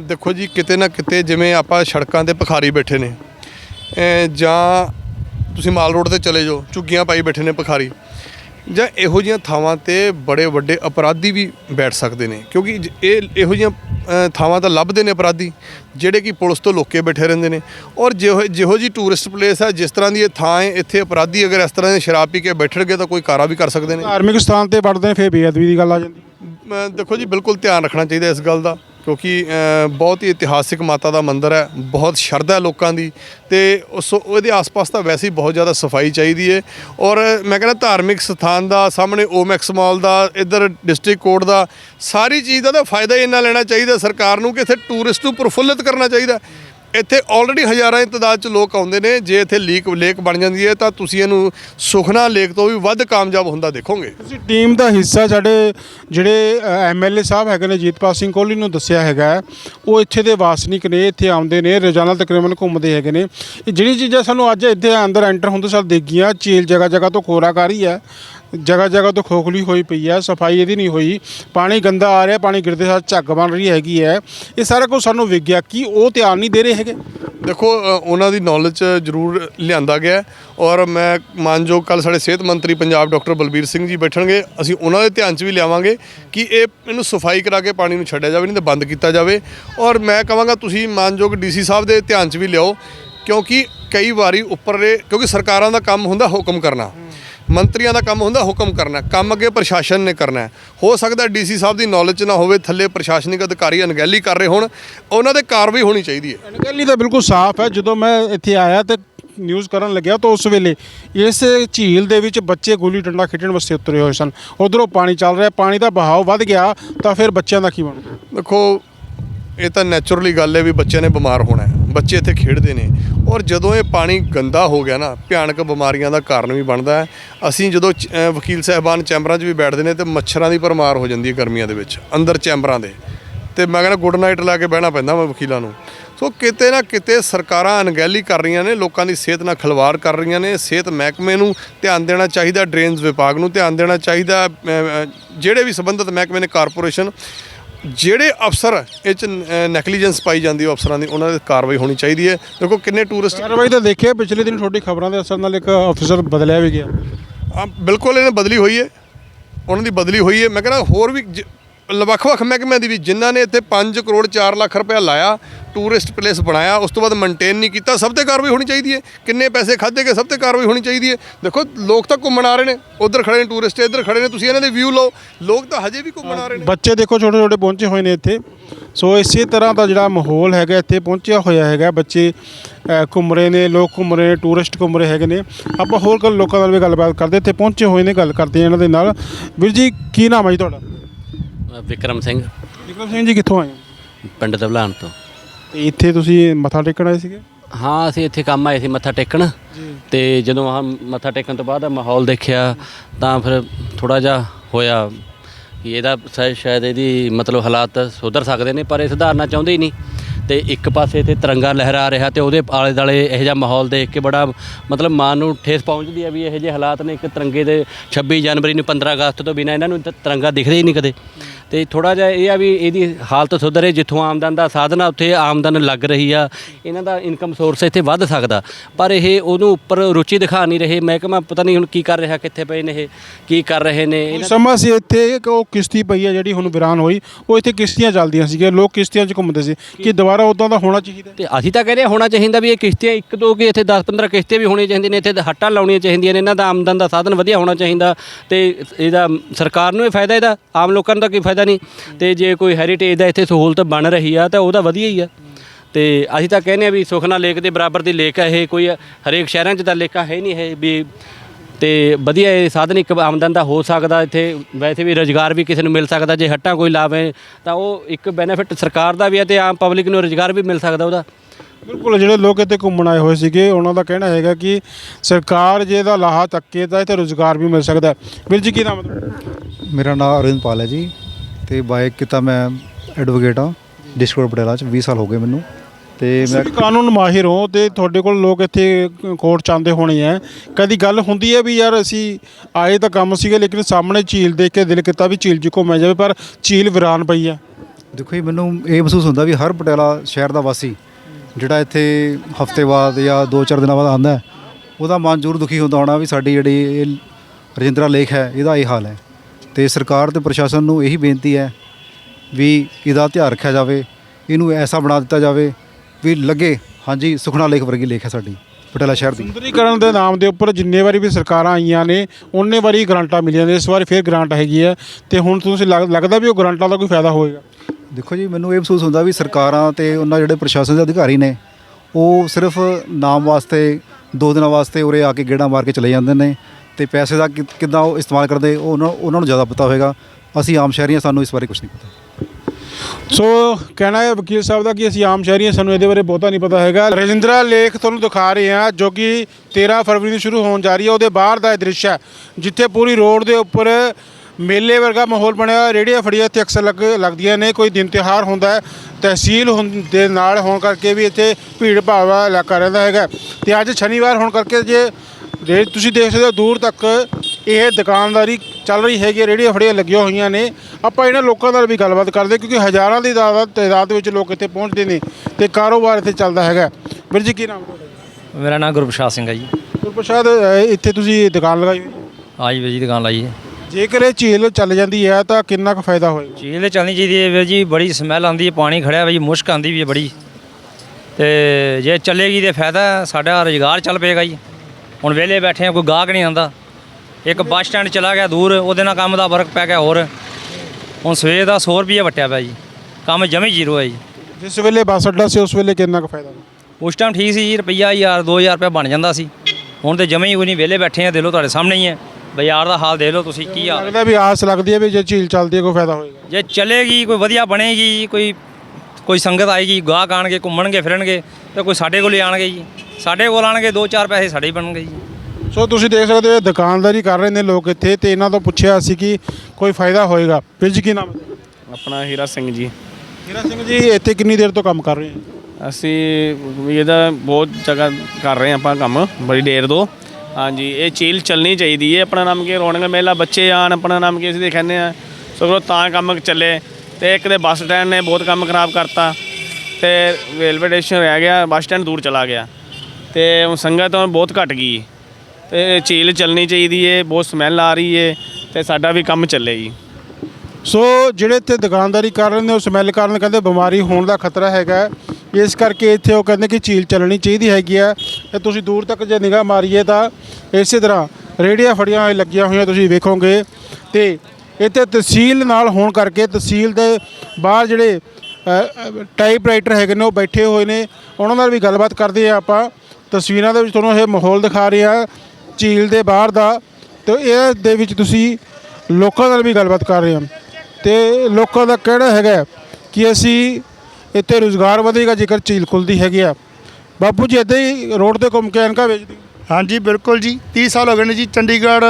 ਦੇਖੋ ਜੀ ਕਿਤੇ ਨਾ ਕਿਤੇ ਜਿਵੇਂ ਆਪਾਂ ਸੜਕਾਂ ਤੇ ਭਿਖਾਰੀ ਬੈਠੇ ਨੇ। ਜਾਂ ਤੁਸੀਂ ਮਾਲ ਰੋਡ ਤੇ ਚਲੇ ਜਾਓ ਝੁੱਗੀਆਂ ਪਾਈ ਬੈਠੇ ਨੇ ਭਿਖਾਰੀ। ਜਾਂ ਇਹੋ ਜਿਹੀਆਂ ਥਾਵਾਂ ਤੇ ਬੜੇ ਵੱਡੇ ਅਪਰਾਧੀ ਵੀ ਬੈਠ ਸਕਦੇ ਨੇ ਕਿਉਂਕਿ ਇਹ ਇਹੋ ਜਿਹੀਆਂ ਥਾਵਾਂ ਤਾਂ ਲੱਭਦੇ ਨੇ ਅਪਰਾਧੀ ਜਿਹੜੇ ਕਿ ਪੁਲਿਸ ਤੋਂ ਲੁੱਕੇ ਬੈਠੇ ਰਹਿੰਦੇ ਨੇ। ਔਰ ਜਿਹੋ ਜਿਹੋ ਜੀ ਟੂਰਿਸਟ ਪਲੇਸ ਹੈ ਜਿਸ ਤਰ੍ਹਾਂ ਦੀ ਇਹ ਥਾਂ ਹੈ ਇੱਥੇ ਅਪਰਾਧੀ ਅਗਰ ਇਸ ਤਰ੍ਹਾਂ ਦੇ ਸ਼ਰਾਬ ਪੀ ਕੇ ਬੈਠਣਗੇ ਤਾਂ ਕੋਈ ਕਾਰਾ ਵੀ ਕਰ ਸਕਦੇ ਨੇ। ਧਾਰਮਿਕ ਸਥਾਨ ਤੇ ਵੜਦੇ ਨੇ ਫੇਰ ਬੇਅਦਬੀ ਦੀ ਗੱਲ ਆ ਜਾਂਦੀ। ਦੇਖੋ ਜੀ ਬਿਲਕੁਲ ਧਿਆਨ ਰੱਖਣਾ ਚਾਹੀਦਾ ਇਸ ਗੱਲ ਦਾ। ਕਿਉਂਕਿ ਬਹੁਤ ਹੀ ਇਤਿਹਾਸਿਕ ਮਾਤਾ ਦਾ ਮੰਦਿਰ ਹੈ, ਬਹੁਤ ਸ਼ਰਧਾ ਲੋਕਾਂ ਦੀ ਤੇ ਉਸ ਉਹਦੇ ਆਸ-ਪਾਸ ਤਾਂ ਵੈਸੇ ਹੀ ਬਹੁਤ ਜ਼ਿਆਦਾ ਸਫ਼ਾਈ ਚਾਹੀਦੀ ਹੈ ਔਰ ਮੈਂ ਕਹਿੰਦਾ ਧਾਰਮਿਕ ਸਥਾਨ ਦਾ ਸਾਹਮਣੇ ਓਮੈਕਸ ਮਾਲ ਦਾ, ਇੱਧਰ ਡਿਸਟ੍ਰਿਕਟ ਕੋਰਟ ਦਾ, ਸਾਰੀ ਚੀਜ਼ ਦਾ ਤਾਂ ਫਾਇਦਾ ਹੀ ਇੰਨਾ ਲੈਣਾ ਚਾਹੀਦਾ ਸਰਕਾਰ ਨੂੰ ਕਿ ਇੱਥੇ ਟੂਰਿਸਟ ਨੂੰ ਪ੍ਰਫੁੱਲਿਤ ਕਰਨਾ ਚਾਹੀਦਾ। ਇੱਥੇ ਆਲਰੇਡੀ ਹਜ਼ਾਰਾਂ ਦੀ ਤਾਦਾਦ ਚ ਲੋਕ ਆਉਂਦੇ ਨੇ, ਜੇ ਇੱਥੇ ਲੀਕ ਲੇਕ ਬਣ ਜਾਂਦੀ ਹੈ, ਤਾਂ ਤੁਸੀਂ ਇਹਨੂੰ ਸੁਖਨਾ ਲੇਕ ਤੋਂ ਵੀ ਵੱਧ ਕਾਮਯਾਬ ਹੁੰਦਾ ਦੇਖੋਗੇ। ਤੁਸੀਂ ਟੀਮ ਦਾ ਹਿੱਸਾ ਸਾਡੇ ਜਿਹੜੇ ਐਮਐਲਏ ਸਾਹਿਬ ਹੈਗੇ ਨੇ, ਜੀਤਪਾਲ ਸਿੰਘ ਕੋਹਲੀ ਨੂੰ ਦੱਸਿਆ ਹੈਗਾ ਉਹ ਇੱਥੇ ਦੇ ਵਾਸਨਿਕ ਨੇ, ਇੱਥੇ ਆਉਂਦੇ ਨੇ, ਰੋਜ਼ਾਨਾ ਤਕਰੀਬਨ ਘੁੰਮਦੇ ਹੈਗੇ ਨੇ। ਇਹ ਜਿਹੜੀ ਚੀਜ਼ਾਂ ਸਾਨੂੰ ਅੱਜ ਇੱਥੇ ਅੰਦਰ ਐਂਟਰ ਹੁੰਦੇ, ਸਾਰ, ਦੇਖੀਆਂ, ਝੀਲ ਜਗ੍ਹਾ ਜਗ੍ਹਾ ਤੋਂ ਖੋਰਾ ਕਰ ਰਹੀ ਹੈ। ਜਗ੍ਹਾ ਜਗ੍ਹਾ ਤੋਂ ਖੋਖਲੀ ਹੋਈ ਪਈ ਹੈ ਸਫ਼ਾਈ ਇਹਦੀ ਨਹੀਂ ਹੋਈ। ਪਾਣੀ ਗੰਦਾ ਆ ਰਿਹਾ, ਪਾਣੀ ਗਿਰਦੇ ਸਾਰ ਝੱਗ ਬਣ ਰਹੀ ਹੈਗੀ ਹੈ। ਇਹ ਸਾਰਾ ਕੁਝ ਸਾਨੂੰ ਵਿਗਿਆ ਕੀ ਉਹ ਧਿਆਨ ਨਹੀਂ ਦੇ ਰਹੇ ਹੈਗੇ? ਦੇਖੋ ਉਹਨਾਂ ਦੀ ਨੌਲੇਜ ਜ਼ਰੂਰ ਲਿਆਂਦਾ ਗਿਆ ਔਰ ਮੈਂ ਮਾਨਯੋਗ ਕੱਲ ਸਾਡੇ ਸਿਹਤ ਮੰਤਰੀ ਪੰਜਾਬ ਡਾਕਟਰ ਬਲਬੀਰ ਸਿੰਘ ਜੀ ਬੈਠਣਗੇ। ਅਸੀਂ ਉਹਨਾਂ ਦੇ ਧਿਆਨ 'ਚ ਵੀ ਲਿਆਵਾਂਗੇ ਕਿ ਇਹ ਇਹਨੂੰ ਸਫ਼ਾਈ ਕਰਾ ਕੇ ਪਾਣੀ ਨੂੰ ਛੱਡਿਆ ਜਾਵੇ, ਨਹੀਂ ਤਾਂ ਬੰਦ ਕੀਤਾ ਜਾਵੇ। ਔਰ ਮੈਂ ਕਹਾਂਗਾ, ਤੁਸੀਂ ਮਾਨਯੋਗ ਡੀਸੀ ਸਾਹਿਬ ਦੇ ਧਿਆਨ 'ਚ ਵੀ ਲਿਆਓ, ਕਿਉਂਕਿ ਕਈ ਵਾਰੀ ਉੱਪਰਲੇ ਕਿਉਂਕਿ ਸਰਕਾਰਾਂ ਦਾ ਕੰਮ ਹੁੰਦਾ ਹੁਕਮ ਕਰਨਾ। ਮੰਤਰੀਆਂ ਦਾ ਕੰਮ ਹੁੰਦਾ ਹੁਕਮ ਕਰਨਾ ਕੰਮ ਅੱਗੇ ਪ੍ਰਸ਼ਾਸਨ ਨੇ ਕਰਨਾ ਹੈ। ਸਕਦਾ ਡੀਸੀ ਸਾਹਿਬ ਦੀ ਨੌਲੇਜ ਨਾ ਹੋਵੇ ਥੱਲੇ ਪ੍ਰਸ਼ਾਸਨਿਕ ਅਧਿਕਾਰੀ ਅਣਗਹਿਲੀ ਕਰ ਰਹੇ ਹੋਣ ਉਹਨਾਂ ਦੇ ਕਾਰਵਾਈ ਹੋਣੀ ਚਾਹੀਦੀ ਹੈ। ਅਣਗਹਿਲੀ ਤਾਂ ਬਿਲਕੁਲ ਸਾਫ਼ ਹੈ। ਜਦੋਂ ਮੈਂ ਇੱਥੇ ਆਇਆ ਤੇ ਨਿਊਜ਼ ਕਰਨ ਲੱਗਿਆ ਤਾਂ ਉਸ ਵੇਲੇ ਇਸ ਝੀਲ ਦੇ ਵਿੱਚ ਬੱਚੇ ਗੁੱਲੀ ਡੰਡਾ ਖੇਡਣ ਵਾਸਤੇ ਉਤਰੇ ਹੋਏ ਸਨ। ਉਧਰੋਂ ਪਾਣੀ ਚੱਲ ਰਿਹਾ ਪਾਣੀ ਦਾ ਬਹਾਅ ਵੱਧ ਗਿਆ ਤਾਂ ਫਿਰ ਬੱਚਿਆਂ ਦਾ ਕੀ ਬਣੂ? ਦੇਖੋ ਇਹ ਤਾਂ ਨੈਚੁਰਲੀ ਗੱਲ ਹੈ ਵੀ ਬੱਚਿਆਂ ਨੇ ਬਿਮਾਰ ਹੋਣਾ ਹੈ। ਬੱਚੇ ਇੱਥੇ ਖੇਡਦੇ ਨੇ। ਔਰ ਜਦੋਂ ਇਹ ਪਾਣੀ ਗੰਦਾ ਹੋ ਗਿਆ ਨਾ, ਭਿਆਨਕ ਬਿਮਾਰੀਆਂ ਦਾ ਕਾਰਨ ਵੀ ਬਣਦਾ ਹੈ। ਅਸੀਂ ਜਦੋਂ ਚ- ਵਕੀਲ ਸਾਹਿਬਾਨ ਚੈਂਬਰਾਂ 'ਚ ਵੀ ਬੈਠਦੇ ਨੇ ਤੇ ਮੱਛਰਾਂ ਦੀ ਪਰਮਾਰ ਹੋ ਜਾਂਦੀ ਹੈ ਗਰਮੀਆਂ ਦੇ ਵਿੱਚ, ਅੰਦਰ ਚੈਂਬਰਾਂ ਦੇ। ਤੇ ਮੈਂ ਕਹਿੰਦਾ ਗੁੱਡ ਨਾਈਟ ਲਾ ਕੇ ਬਹਿਣਾ ਪੈਂਦਾ ਮੈਂ ਵਕੀਲਾਂ ਨੂੰ। ਸੋ ਕਿਤੇ ਨਾ ਕਿਤੇ ਸਰਕਾਰਾਂ ਅਣਗਹਿਲੀ ਕਰ ਰਹੀਆਂ ਨੇ, ਲੋਕਾਂ ਦੀ ਸਿਹਤ ਨਾਲ ਖਿਲਵਾੜ ਕਰ ਰਹੀਆਂ ਨੇ। ਸਿਹਤ ਮਹਿਕਮੇ ਨੂੰ ਧਿਆਨ ਦੇਣਾ ਚਾਹੀਦਾ ਡਰੇਨਸ ਵਿਭਾਗ ਨੂੰ ਧਿਆਨ ਦੇਣਾ ਚਾਹੀਦਾ। ਜਿਹੜੇ ਵੀ ਸੰਬੰਧਿਤ ਮਹਿਕਮੇ ਨੇ, ਕਾਰਪੋਰੇਸ਼ਨ ਜਿਹੜੇ ਅਫਸਰ ਇਹ ਚ ਨੈਗਲੀਜੈਂਸ ਪਾਈ ਜਾਂਦੀ ਹੈ ਅਫਸਰਾਂ ਦੀ ਉਹਨਾਂ ਦੇ ਕਾਰਵਾਈ ਹੋਣੀ ਚਾਹੀਦੀ ਹੈ। ਦੇਖੋ ਕਿੰਨੇ ਟੂਰਿਸਟ ਕਾਰਵਾਈ ਤਾਂ ਦੇਖਿਆ ਪਿਛਲੇ ਦਿਨ ਤੁਹਾਡੀ ਖਬਰਾਂ ਦੇ ਅਸਰ ਨਾਲ ਇੱਕ ਅਫਸਰ ਬਦਲਿਆ ਵੀ ਗਿਆ। ਬਿਲਕੁਲ ਇਹਨੇ ਬਦਲੀ ਹੋਈ ਹੈ। ਉਹਨਾਂ ਦੀ ਬਦਲੀ ਹੋਈ ਹੈ। ਮੈਂ ਕਹਿੰਦਾ ਹੋਰ ਵੀ ਵੱਖ-ਵੱਖ ਮਹਿਕਮਿਆਂ ਦੀ ਵੀ ਜਿਨ੍ਹਾਂ ਨੇ ਇੱਥੇ 5 ਕਰੋੜ 4 ਲੱਖ ਰੁਪਇਆ ਲਾਇਆ ਟੂਰਿਸਟ ਪਲੇਸ ਬਣਾਇਆ, ਉਸ ਤੋਂ ਬਾਅਦ ਮੇਨਟੇਨ ਨਹੀਂ ਕੀਤਾ, ਸਭ ਤੇ ਕਾਰਵਾਈ ਹੋਣੀ ਚਾਹੀਦੀ ਹੈ। ਕਿੰਨੇ ਪੈਸੇ ਖਾਦੇ ਗਏ, ਸਭ ਤੇ ਕਾਰਵਾਈ ਹੋਣੀ ਚਾਹੀਦੀ ਹੈ। ਦੇਖੋ, ਲੋਕ ਤਾਂ ਘੁੰਮਣ ਆ ਰਹੇ ਨੇ, ਉਧਰ ਖੜੇ ਨੇ ਟੂਰਿਸਟ ਇੱਧਰ ਖੜੇ ਨੇ, ਤੁਸੀਂ ਇਹਨਾਂ ਦੇ ਵਿਊ ਲਓ। ਲੋਕ ਤਾਂ ਹਜੇ ਵੀ ਘੁੰਮਣ ਆ ਰਹੇ ਨੇ। ਬੱਚੇ ਦੇਖੋ, ਛੋਟੇ ਛੋਟੇ ਪਹੁੰਚੇ ਹੋਏ ਨੇ ਇੱਥੇ। ਸੋ ਇਸੇ ਤਰ੍ਹਾਂ ਦਾ ਜਿਹੜਾ ਮਾਹੌਲ ਹੈਗਾ, ਇੱਥੇ ਪਹੁੰਚਿਆ ਹੋਇਆ ਹੈਗਾ। ਬੱਚੇ ਘੁੰਮ ਰਹੇ ਨੇ, ਲੋਕ ਘੁੰਮ ਰਹੇ ਨੇ ਟੂਰਿਸਟ ਘੁੰਮ ਰਹੇ ਹੈਗੇ ਨੇ। ਆਪਾਂ ਹੋਰ ਗੱਲ ਲੋਕਾਂ ਨਾਲ ਵੀ ਗੱਲਬਾਤ ਕਰਦੇ ਇੱਥੇ ਪਹੁੰਚੇ ਹੋਏ ਨੇ, ਗੱਲ ਕਰਦੇ ਇਹਨਾਂ ਦੇ ਨਾਲ। ਵੀਰ ਜੀ, ਕੀ ਨਾਮ ਹੈ ਜੀ ਤੁਹਾਡਾ? ਵਿਕਰਮ ਸਿੰਘ। ਵਿਕਰਮ ਸਿੰਘ ਜੀ ਕਿੱਥੋਂ ਆਏ ਹੋ? ਪਿੰਡ ਦਵਲਾਨ ਤੋਂ। ਤੇ ਇੱਥੇ ਤੁਸੀਂ ਮੱਥਾ ਟੇਕਣ ਆਏ ਸੀਗੇ? ਹਾਂ ਅਸੀਂ ਇੱਥੇ ਕੰਮ ਆਏ ਸੀ ਮੱਥਾ ਟੇਕਣ। ਤੇ ਜਦੋਂ ਆਹ ਮੱਥਾ ਟੇਕਣ ਤੋਂ ਬਾਅਦ ਮਾਹੌਲ ਦੇਖਿਆ ਤਾਂ ਫਿਰ ਥੋੜਾ ਜਿਹਾ ਹੋਇਆ ਕਿ ਇਹਦਾ ਸ਼ਾਇਦ ਸ਼ਾਇਦ ਇਹਦੀ ਮਤਲਬ ਹਾਲਾਤ ਸੁਧਰ ਸਕਦੇ ਨੇ ਪਰ ਇਹ ਸੁਧਾਰਨਾ ਚਾਹੁੰਦੇ ਹੀ ਨਹੀਂ। ਤੇ ਇੱਕ ਪਾਸੇ ਤੇ ਤਿਰੰਗਾ ਲਹਿਰਾ ਰਿਹਾ ਤੇ ਉਹਦੇ ਆਲੇ ਦਾਲੇ ਇਹੋ ਜਿਹਾ ਮਾਹੌਲ ਦੇਖ ਕੇ ਬੜਾ ਮਤਲਬ ਮਨ ਨੂੰ ਠੇਸ ਪਹੁੰਚਦੀ ਹੈ ਵੀ ਇਹੋ ਜਿਹੇ ਹਾਲਾਤ ਨੇ ਇੱਕ ਤਿਰੰਗੇ ਦੇ 26 ਜਨਵਰੀ ਨੂੰ 15 ਅਗਸਤ ਤੋਂ ਬਿਨਾਂ ਇਹਨਾਂ ਨੂੰ ਤਾਂ ਤਿਰੰਗਾ ਦਿਖਦਾ ਹੀ ਨਹੀਂ ਕਦੇ। ਤੇ ਥੋੜਾ ਜਿਹਾ ਇਹ ਆ ਵੀ ਇਹਦੀ ਹਾਲਤ ਸੁਧਰੇ ਜਿੱਥੋਂ ਆਮਦਨ ਦਾ ਸਾਧਨ ਆ ਉੱਥੇ ਆਮਦਨ ਲੱਗ ਰਹੀ ਆ ਇਹਨਾਂ ਦਾ ਇਨਕਮ ਸੋਰਸ ਇੱਥੇ ਵੱਧ ਸਕਦਾ। ਪਰ ਇਹ ਉਹਨੂੰ ਉੱਪਰ ਰੁਚੀ ਦਿਖਾ ਨਹੀਂ ਰਹੇ ਮਹਿਕਮਾ ਪਤਾ ਨਹੀਂ ਹੁਣ ਕੀ ਕਰ ਰਿਹਾ ਕਿੱਥੇ ਪਏ ਨੇ ਇਹ ਕੀ ਕਰ ਰਹੇ ਨੇ ਕੋਈ ਸਮਾਂ ਸੀ ਇੱਥੇ ਕਿ ਉਹ ਕਿਸ਼ਤੀ ਪਈ ਹੈ ਜਿਹੜੀ ਹੁਣ ਵਿਰਾਨ ਹੋਈ ਉਹ ਇੱਥੇ ਕਿਸ਼ਤੀਆਂ ਚੱਲਦੀਆਂ ਸੀਗੀਆਂ ਲੋਕ ਕਿਸ਼ਤੀਆਂ 'ਚ ਘੁੰਮਦੇ ਸੀ ਕਿ ਦੁਬਾਰਾ ਉਦਾਂ ਦਾ ਹੋਣਾ ਚਾਹੀਦਾ। ਤੇ ਅਸੀਂ ਤਾਂ ਕਹਿੰਦੇ ਹੋਣਾ ਚਾਹੀਦਾ ਵੀ ਇਹ ਕਿਸ਼ਤੀਆਂ ਇੱਕ ਦੋ ਕਿ ਇੱਥੇ 10 15 ਕਿਸ਼ਤੀਆਂ ਵੀ ਹੋਣੀਆਂ ਚਾਹੀਦੀਆਂ ਨੇ ਇੱਥੇ ਹੱਟਾਂ ਲਾਉਣੀਆਂ ਚਾਹੀਦੀਆਂ ਨੇ ਇਹਨਾਂ ਦਾ ਆਮਦਨ ਦਾ ਸਾਧਨ ਵਧੀਆ ਹੋਣਾ ਚਾਹੀਦਾ ਤੇ ਇਹਦਾ ਸਰਕਾਰ ਨੂੰ ਵੀ ਫਾਇਦਾ ਇਹਦਾ ਆਮ ਲੋਕਾਂ ਨੂੰ ਤਾਂ ਕੋਈ ਫਾਇਦਾ ਨਹੀਂ। ਤੇ ਜੇ ਕੋਈ ਹੈਰੀਟੇਜ ਦਾ ਇੱਥੇ ਸਹੂਲਤ ਬਣ ਰਹੀ ਆ ਤਾਂ ਉਹਦਾ ਵਧੀਆ ਹੀ ਆ। ਤੇ ਅਸੀਂ ਤਾਂ ਕਹਿੰਦੇ ਆ ਵੀ ਸੁਖਨਾ ਲੇਕ ਦੇ ਬਰਾਬਰ ਦੀ ਲੇਕ ਹੈ ਇਹ ਕੋਈ ਹਰੇਕ ਸ਼ਹਿਰਾਂ 'ਚ ਤਾਂ ਲੇਕਾਂ ਹੈ ਨਹੀਂ ਇਹ ਵੀ। ਤੇ ਵਧੀਆ ਇਹ ਸਾਧਨ ਇੱਕ ਆਮਦਨ ਦਾ ਹੋ ਸਕਦਾ ਇੱਥੇ। ਵੈਸੇ ਵੀ ਰੋਜ਼ਗਾਰ ਵੀ ਕਿਸੇ ਨੂੰ ਮਿਲ ਸਕਦਾ ਜੇ ਹੱਟਾਂ ਕੋਈ ਲਾਵੇ ਤਾਂ ਉਹ ਇੱਕ ਬੈਨੀਫਿਟ ਸਰਕਾਰ ਦਾ ਵੀ ਹੈ ਤੇ ਆਮ ਪਬਲਿਕ ਨੂੰ ਰੋਜ਼ਗਾਰ ਵੀ ਮਿਲ ਸਕਦਾ ਉਹਦਾ। ਬਿਲਕੁਲ ਜਿਹੜੇ ਲੋਕ ਇੱਥੇ ਘੁੰਮਣ ਆਏ ਹੋਏ ਸੀਗੇ ਉਹਨਾਂ ਦਾ ਕਹਿਣਾ ਹੈਗਾ ਕਿ ਸਰਕਾਰ ਜੇ ਇਹਦਾ ਲਾਹਾ ਤੱਕੇ ਤਾਂ ਇੱਥੇ ਰੋਜ਼ਗਾਰ ਵੀ ਮਿਲ ਸਕਦਾ। ਹੈ। ਵੀਰ ਜੀ ਕੀ ਨਾਮ ਹੈ? ਮੇਰਾ ਨਾਮ ਅਰਵਿੰਦ ਪਾਲ ਹੈ ਜੀ। ਤੇ ਬਾਈਕ ਕੀਤਾ ਮੈਂ ਐਡਵੋਕੇਟ ਹਾਂ ਡਿਸਟ੍ਰਿਕਟ ਪਟਿਆਲਾ ਚ 20 ਸਾਲ ਹੋ ਗਏ ਮੈਨੂੰ। ਤੇ ਮੈਂ ਕਾਨੂੰਨ ਮਾਹਿਰ ਹੋ ਤੇ ਤੁਹਾਡੇ ਕੋਲ ਲੋਕ ਇੱਥੇ ਕੋਰਟ ਚ ਆਉਂਦੇ ਹੋਣੇ ਆ ਕਦੀ ਗੱਲ ਹੁੰਦੀ ਹੈ ਵੀ ਯਾਰ ਅਸੀਂ ਆਏ ਤਾਂ ਕੰਮ ਸੀਗੇ ਲੇਕਿਨ ਸਾਹਮਣੇ ਝੀਲ ਦੇਖ ਕੇ ਦਿਲ ਕੀਤਾ ਵੀ ਝੀਲ 'ਚ ਘੁੰਮਿਆ ਜਾਵੇ ਪਰ ਝੀਲ ਵੀਰਾਨ ਪਈ ਆ ਦੇਖੋ ਜੀ ਮੈਨੂੰ ਇਹ ਮਹਿਸੂਸ ਹੁੰਦਾ ਵੀ ਹਰ ਪਟਿਆਲਾ ਸ਼ਹਿਰ ਦਾ ਵਾਸੀ ਜਿਹੜਾ ਇੱਥੇ ਹਫ਼ਤੇ ਬਾਅਦ ਜਾਂ 2-4 ਦਿਨਾਂ ਬਾਅਦ ਆਉਂਦਾ ਹੈ, ਉਹਦਾ ਮਨ ਜ਼ਰੂਰ ਦੁਖੀ ਹੁੰਦਾ ਹੋਣਾ ਵੀ ਸਾਡੀ ਜਿਹੜੀ ਇਹ ਰਜਿੰਦਰਾ ਲੇਖ ਹੈ ਇਹਦਾ ਇਹ ਹਾਲ ਹੈ। ਤੇ ਸਰਕਾਰ ਤੇ ਪ੍ਰਸ਼ਾਸਨ ਨੂੰ ਇਹੀ ਬੇਨਤੀ ਹੈ ਵੀ ਇਹਦਾ ਧਿਆਨ ਰੱਖਿਆ ਜਾਵੇ ਇਹਨੂੰ ਐਸਾ ਬਣਾ ਦਿੱਤਾ ਜਾਵੇ ਵੀ ਲੱਗੇ ਹਾਂਜੀ ਸੁਖਨਾ ਲੇਖ ਵਰਗੀ ਲੇਖ ਹੈ ਸਾਡੀ ਪਟਿਆਲਾ ਸ਼ਹਿਰ ਦੀ। ਸੁੰਦਰੀਕਰਨ ਦੇ ਨਾਮ ਦੇ ਉੱਪਰ ਜਿੰਨੇ ਵਾਰੀ ਵੀ ਸਰਕਾਰਾਂ ਆਈਆਂ ਨੇ ਉਹਨੇ ਵਾਰੀ ਗ੍ਰਾਂਟਾਂ ਮਿਲੀਆਂ ਨੇ ਇਸ ਵਾਰ ਫਿਰ ਗ੍ਰਾਂਟ ਹੈਗੀ ਹੈ ਤੇ ਹੁਣ ਤੁਸੀਂ ਲੱਗ- ਲੱਗਦਾ ਵੀ ਉਹ ਗ੍ਰਾਂਟਾਂ ਦਾ ਕੋਈ ਫਾਇਦਾ ਹੋਏਗਾ? ਦੇਖੋ ਜੀ ਮੈਨੂੰ ਇਹ ਮਹਿਸੂਸ ਹੁੰਦਾ ਵੀ ਸਰਕਾਰਾਂ ਤੇ ਉਹਨਾਂ ਜਿਹੜੇ ਪ੍ਰਸ਼ਾਸਨ ਦੇ ਅਧਿਕਾਰੀ ਨੇ ਉਹ ਸਿਰਫ ਨਾਮ ਵਾਸਤੇ ਦੋ ਦਿਨਾਂ ਵਾਸਤੇ ਉਰੇ ਆ ਕੇ ਗੇੜਾ ਮਾਰ ਕੇ ਚਲੇ ਜਾਂਦੇ ਨੇ ਤੇ ਪੈਸੇ ਦਾ ਕਿ- ਕਿੱਦਾਂ ਉਹ ਇਸਤੇਮਾਲ ਕਰਦੇ, ਉਹ ਉਹਨਾਂ ਉਹਨਾਂ ਨੂੰ ਜ਼ਿਆਦਾ ਪਤਾ ਹੋਵੇਗਾ ਅਸੀਂ ਆਮ ਸ਼ਹਿਰੀਆਂ, ਸਾਨੂੰ ਇਸ ਬਾਰੇ ਕੁਝ ਨਹੀਂ ਪਤਾ। ਸੋ, ਕਹਿਣਾ ਹੈ ਵਕੀਲ ਸਾਹਿਬ ਦਾ ਕਿ ਅਸੀਂ ਆਮ ਸ਼ਹਿਰੀਆਂ, ਸਾਨੂੰ ਇਹਦੇ ਬਾਰੇ ਬਹੁਤਾ ਨਹੀਂ ਪਤਾ ਹੈਗਾ। ਰਜਿੰਦਰਾ ਲੇਖ ਤੁਹਾਨੂੰ ਦਿਖਾ ਰਹੇ ਹਾਂ, ਜੋ ਕਿ 13 ਫਰਵਰੀ ਨੂੰ ਸ਼ੁਰੂ ਹੋਣ ਜਾ ਰਹੀ ਹੈ। ਉਹਦੇ ਬਾਹਰ ਦਾ ਇਹ ਦ੍ਰਿਸ਼ ਹੈ, ਜਿੱਥੇ ਪੂਰੀ ਰੋਡ ਦੇ ਉੱਪਰ ਮੇਲੇ ਵਰਗਾ ਮਾਹੌਲ ਬਣਿਆ ਹੋਇਆ। ਰੇੜੀਆਂ ਫੜੀਆਂ ਇੱਥੇ ਅਕਸਰ ਲੱਗ ਲੱਗਦੀਆਂ ਨੇ। ਕੋਈ ਦਿਨ ਤਿਉਹਾਰ ਹੁੰਦਾ ਹੈ, ਤਹਿਸੀਲ ਹੋਣ ਦੇ ਨਾਲ ਹੋਣ ਕਰਕੇ ਵੀ ਇੱਥੇ ਭੀੜ ਭਾੜ ਵਾਲਾ ਇਲਾਕਾ ਰਹਿੰਦਾ ਹੈਗਾ। ਤੇ ਅੱਜ ਸ਼ਨੀਵਾਰ ਹੋਣ ਕਰਕੇ ਜੇ ਰੇ ਤੁਸੀਂ ਦੇਖ ਸਕਦੇ ਹੋ ਦੂਰ ਤੱਕ ਇਹ ਦੁਕਾਨਦਾਰੀ ਚੱਲ ਰਹੀ ਹੈਗੀ ਹੈ, ਰੇਹੜੀਆਂ ਫੜੀਆਂ ਲੱਗੀਆਂ ਹੋਈਆਂ ਨੇ। ਆਪਾਂ ਇਹਨਾਂ ਲੋਕਾਂ ਨਾਲ ਵੀ ਗੱਲਬਾਤ ਕਰਦੇ ਕਿਉਂਕਿ ਹਜ਼ਾਰਾਂ ਦੀ ਤਾਦਾਦ ਤਾਦਾਦ ਵਿੱਚ ਲੋਕ ਇੱਥੇ ਪਹੁੰਚਦੇ ਨੇ ਤੇ ਕਾਰੋਬਾਰ ਇੱਥੇ ਚੱਲਦਾ ਹੈਗਾ ਵੀਰ ਜੀ ਕੀ ਨਾਮ ਤੁਹਾਡਾ ਮੇਰਾ ਨਾਮ ਗੁਰਪ੍ਰਸਾਦ ਸਿੰਘ ਹੈ ਜੀ। ਗੁਰਪ੍ਰਸਾਦ ਇੱਥੇ ਤੁਸੀਂ ਦੁਕਾਨ ਲਗਾਈ ਹੋਈ ਹੈ? ਆਜ ਵੀਰ ਜੀ ਦੁਕਾਨ ਲਾਈ ਹੈ। ਜੇਕਰ ਇਹ ਝੀਲ ਚੱਲ ਜਾਂਦੀ ਹੈ ਤਾਂ ਕਿੰਨਾ ਕੁ ਫਾਇਦਾ ਹੋਏਗਾ? ਝੀਲ ਤੇ ਚੱਲਣੀ ਚਾਹੀਦੀ ਹੈ ਵੀਰ ਜੀ ਬੜੀ ਸਮੈਲ ਆਉਂਦੀ ਹੈ ਪਾਣੀ ਖੜਿਆ ਵੀ ਮੁਸ਼ਕ ਆਉਂਦੀ ਵੀ ਹੈ ਬੜੀ। ਤੇ ਜੇ ਚੱਲੇਗੀ ਤੇ ਫਾਇਦਾ ਸਾਡਾ ਰੁਜ਼ਗਾਰ ਚੱਲ ਪਏਗਾ ਜੀ। ਹੁਣ ਵਿਹਲੇ ਬੈਠੇ ਆ ਕੋਈ ਗਾਹਕ ਨਹੀਂ ਆਉਂਦਾ। ਇੱਕ ਬੱਸ ਸਟੈਂਡ ਚਲਾ ਗਿਆ ਦੂਰ ਉਹਦੇ ਨਾਲ ਕੰਮ ਦਾ ਫ਼ਰਕ ਪੈ ਗਿਆ ਹੋਰ। ਹੁਣ ਸਵੇਰ ਦਾ 100 ਰੁਪਏ ਵਟਿਆ ਪਿਆ ਜੀ। ਕੰਮ ਜਮੀ ਜ਼ੀਰੋ ਹੈ ਜੀ। ਜਿਸ ਵੇਲੇ ਬੱਸ ਅੱਡਾ ਸੀ ਉਸ ਵੇਲੇ ਕਿੰਨਾ ਕੁ ਫਾਇਦਾ ਉਸ ਟਾਈਮ ਠੀਕ ਸੀ ਜੀ ਰੁਪਈਆ ਹਜ਼ਾਰ 2000 ਰੁਪਏ ਬਣ ਜਾਂਦਾ ਸੀ। ਹੁਣ ਤੇ ਜਮੇ ਹੀ ਕੋਈ ਨਹੀਂ ਵਿਹਲੇ ਬੈਠੇ ਆ ਦੇ ਲਓ ਤੁਹਾਡੇ ਸਾਹਮਣੇ ਹੀ ਹੈ। ਬਾਜ਼ਾਰ ਦਾ ਹਾਲ ਦੇ ਲਓ ਤੁਸੀਂ ਕੀ ਹਾਲ ਲੱਗਦਾ ਵੀ ਆਸ ਲੱਗਦੀ ਹੈ ਵੀ ਜੇ ਝੀਲ ਚੱਲਦੀ ਹੈ ਕੋਈ ਫਾਇਦਾ ਹੋਏਗਾ। ਜੇ ਚਲੇਗੀ ਕੋਈ ਵਧੀਆ ਬਣੇਗੀ ਕੋਈ ਕੋਈ ਸੰਗਤ ਆਏਗੀ ਗਾਹਕ ਆਣਗੇ ਘੁੰਮਣਗੇ ਫਿਰਨਗੇ ਤੇ ਕੋਈ ਸਾਡੇ ਕੋਲ ਹੀ ਆਣਗੇ ਜੀ। ਸਾਡੇ ਕੋਲ ਆਣਗੇ ਦੋ ਚਾਰ ਪੈਸੇ ਸਾਡੇ ਹੀ ਬਣਨਗੇ ਜੀ। ਸੋ ਤੁਸੀਂ ਦੇਖ ਸਕਦੇ ਹੋ ਦੁਕਾਨਦਾਰੀ ਕਰ ਰਹੇ ਨੇ ਲੋਕ ਇੱਥੇ ਤੇ ਇਹਨਾਂ ਤੋਂ ਪੁੱਛਿਆ ਸੀ ਕਿ ਕੋਈ ਫਾਇਦਾ ਹੋਏਗਾ। ਵੀਰ ਜੀ ਕੀ ਨਾਮ ਹੈ? ਆਪਣਾ ਹੀਰਾ ਸਿੰਘ ਜੀ। ਹੀਰਾ ਸਿੰਘ ਜੀ ਇੱਥੇ ਕਿੰਨੀ ਦੇਰ ਤੋਂ ਕੰਮ ਕਰ ਰਹੇ ਹੋ? ਅਸੀਂ ਵੀ ਇਹਦਾ ਬਹੁਤ ਜਗ੍ਹਾ ਕਰ ਰਹੇ ਹਾਂ ਆਪਾਂ ਕੰਮ ਬੜੀ ਦੇਰ ਤੋਂ। ਹਾਂਜੀ ਇਹ ਚੀਲ ਚੱਲਣੀ ਚਾਹੀਦੀ ਹੈ। ਆਪਣਾ ਨਾਮ ਕੀ ਰੌਣਕ ਮੇਲਾ ਬੱਚੇ ਆਣ ਆਪਣਾ ਨਾਮ ਕੀ ਅਸੀਂ ਕਹਿੰਦੇ ਆ। ਸਗੋਂ ਤਾਂ ਕੰਮ ਚੱਲੇ। ਤੇ ਇੱਕ ਦੇ ਬੱਸ ਸਟੈਂਡ ਨੇ ਬਹੁਤ ਕੰਮ ਖਰਾਬ ਕਰਤਾ ਤੇ ਰੇਲਵੇ ਸਟੇਸ਼ਨ ਰਹਿ ਗਿਆ, ਬੱਸ ਸਟੈਂਡ ਦੂਰ ਚਲਾ ਗਿਆ। ਤੇ ਹੁਣ ਸੰਗਤ ਹੁਣ ਬਹੁਤ ਘਟ ਗਈ। ਤੇ ਝੀਲ ਚੱਲਣੀ ਚਾਹੀਦੀ ਹੈ ਬਹੁਤ ਸਮੈਲ ਆ ਰਹੀ ਹੈ ਤੇ ਸਾਡਾ ਵੀ ਕੰਮ ਚੱਲੇ ਜੀ। ਸੋ ਜਿਹੜੇ ਇੱਥੇ ਦੁਕਾਨਦਾਰੀ ਕਰ ਰਹੇ ਨੇ, ਉਹ ਸਮੈਲ ਕਾਰਨ ਕਹਿੰਦੇ ਬਿਮਾਰੀ ਹੋਣ ਦਾ ਖਤਰਾ ਹੈਗਾ ਇਸ ਕਰਕੇ ਇੱਥੇ ਉਹ ਕਹਿੰਦੇ ਕਿ ਝੀਲ ਚੱਲਣੀ ਚਾਹੀਦੀ ਹੈਗੀ ਆ ਤੇ ਤੁਸੀਂ ਦੂਰ ਤੱਕ ਜੇ ਨਿਗਾਹ ਮਾਰੀਏ ਤਾਂ ਇਸੇ ਤਰ੍ਹਾਂ ਰੇੜੀਆਂ ਫੜੀਆਂ ਹੋਈਆਂ ਲੱਗੀਆਂ ਹੋਈਆਂ ਤੁਸੀਂ ਵੇਖੋਗੇ। ਤੇ ਇੱਥੇ ਤਹਿਸੀਲ ਨਾਲ ਹੋਣ ਕਰਕੇ ਤਹਿਸੀਲ ਦੇ ਬਾਹਰ ਜਿਹੜੇ ਟਾਈਪਰਾਈਟਰ ਹੈਗੇ ਨੇ, ਉਹ ਬੈਠੇ ਹੋਏ ਨੇ। ਉਹਨਾਂ ਨਾਲ ਵੀ ਗੱਲਬਾਤ ਕਰਦੇ ਆ ਆਪਾਂ। ਤਸਵੀਰਾਂ ਦੇ ਵਿੱਚ ਤੁਹਾਨੂੰ ਇਹ ਮਾਹੌਲ ਦਿਖਾ ਰਹੇ ਆ ਝੀਲ ਦੇ ਬਾਹਰ ਦਾ। ਤੇ ਇਹ ਦੇ ਵਿੱਚ ਤੁਸੀਂ ਲੋਕਾਂ ਨਾਲ ਵੀ ਗੱਲਬਾਤ ਕਰ ਰਹੇ ਹਾਂ। ਤੇ ਲੋਕਾਂ ਦਾ ਕਹਿਣਾ ਹੈਗਾ ਕਿ ਅਸੀਂ ਇੱਥੇ ਰੋਜ਼ਗਾਰ ਵਧੇਗਾ ਜੇਕਰ ਝੀਲ ਖੁੱਲਦੀ ਹੈਗੀ ਆ। ਬਾਪੂ ਜੀ, ਇੱਦਾਂ ਹੀ ਰੋਡ ਤੇ ਘੁੰਮ ਕੇ ਐਨਕਾਂ ਵੇਚਦੇ ਹਾਂਜੀ, ਬਿਲਕੁਲ ਜੀ। 30 ਸਾਲ ਹੋ ਗਏ ਨੇ ਜੀ, ਚੰਡੀਗੜ੍ਹ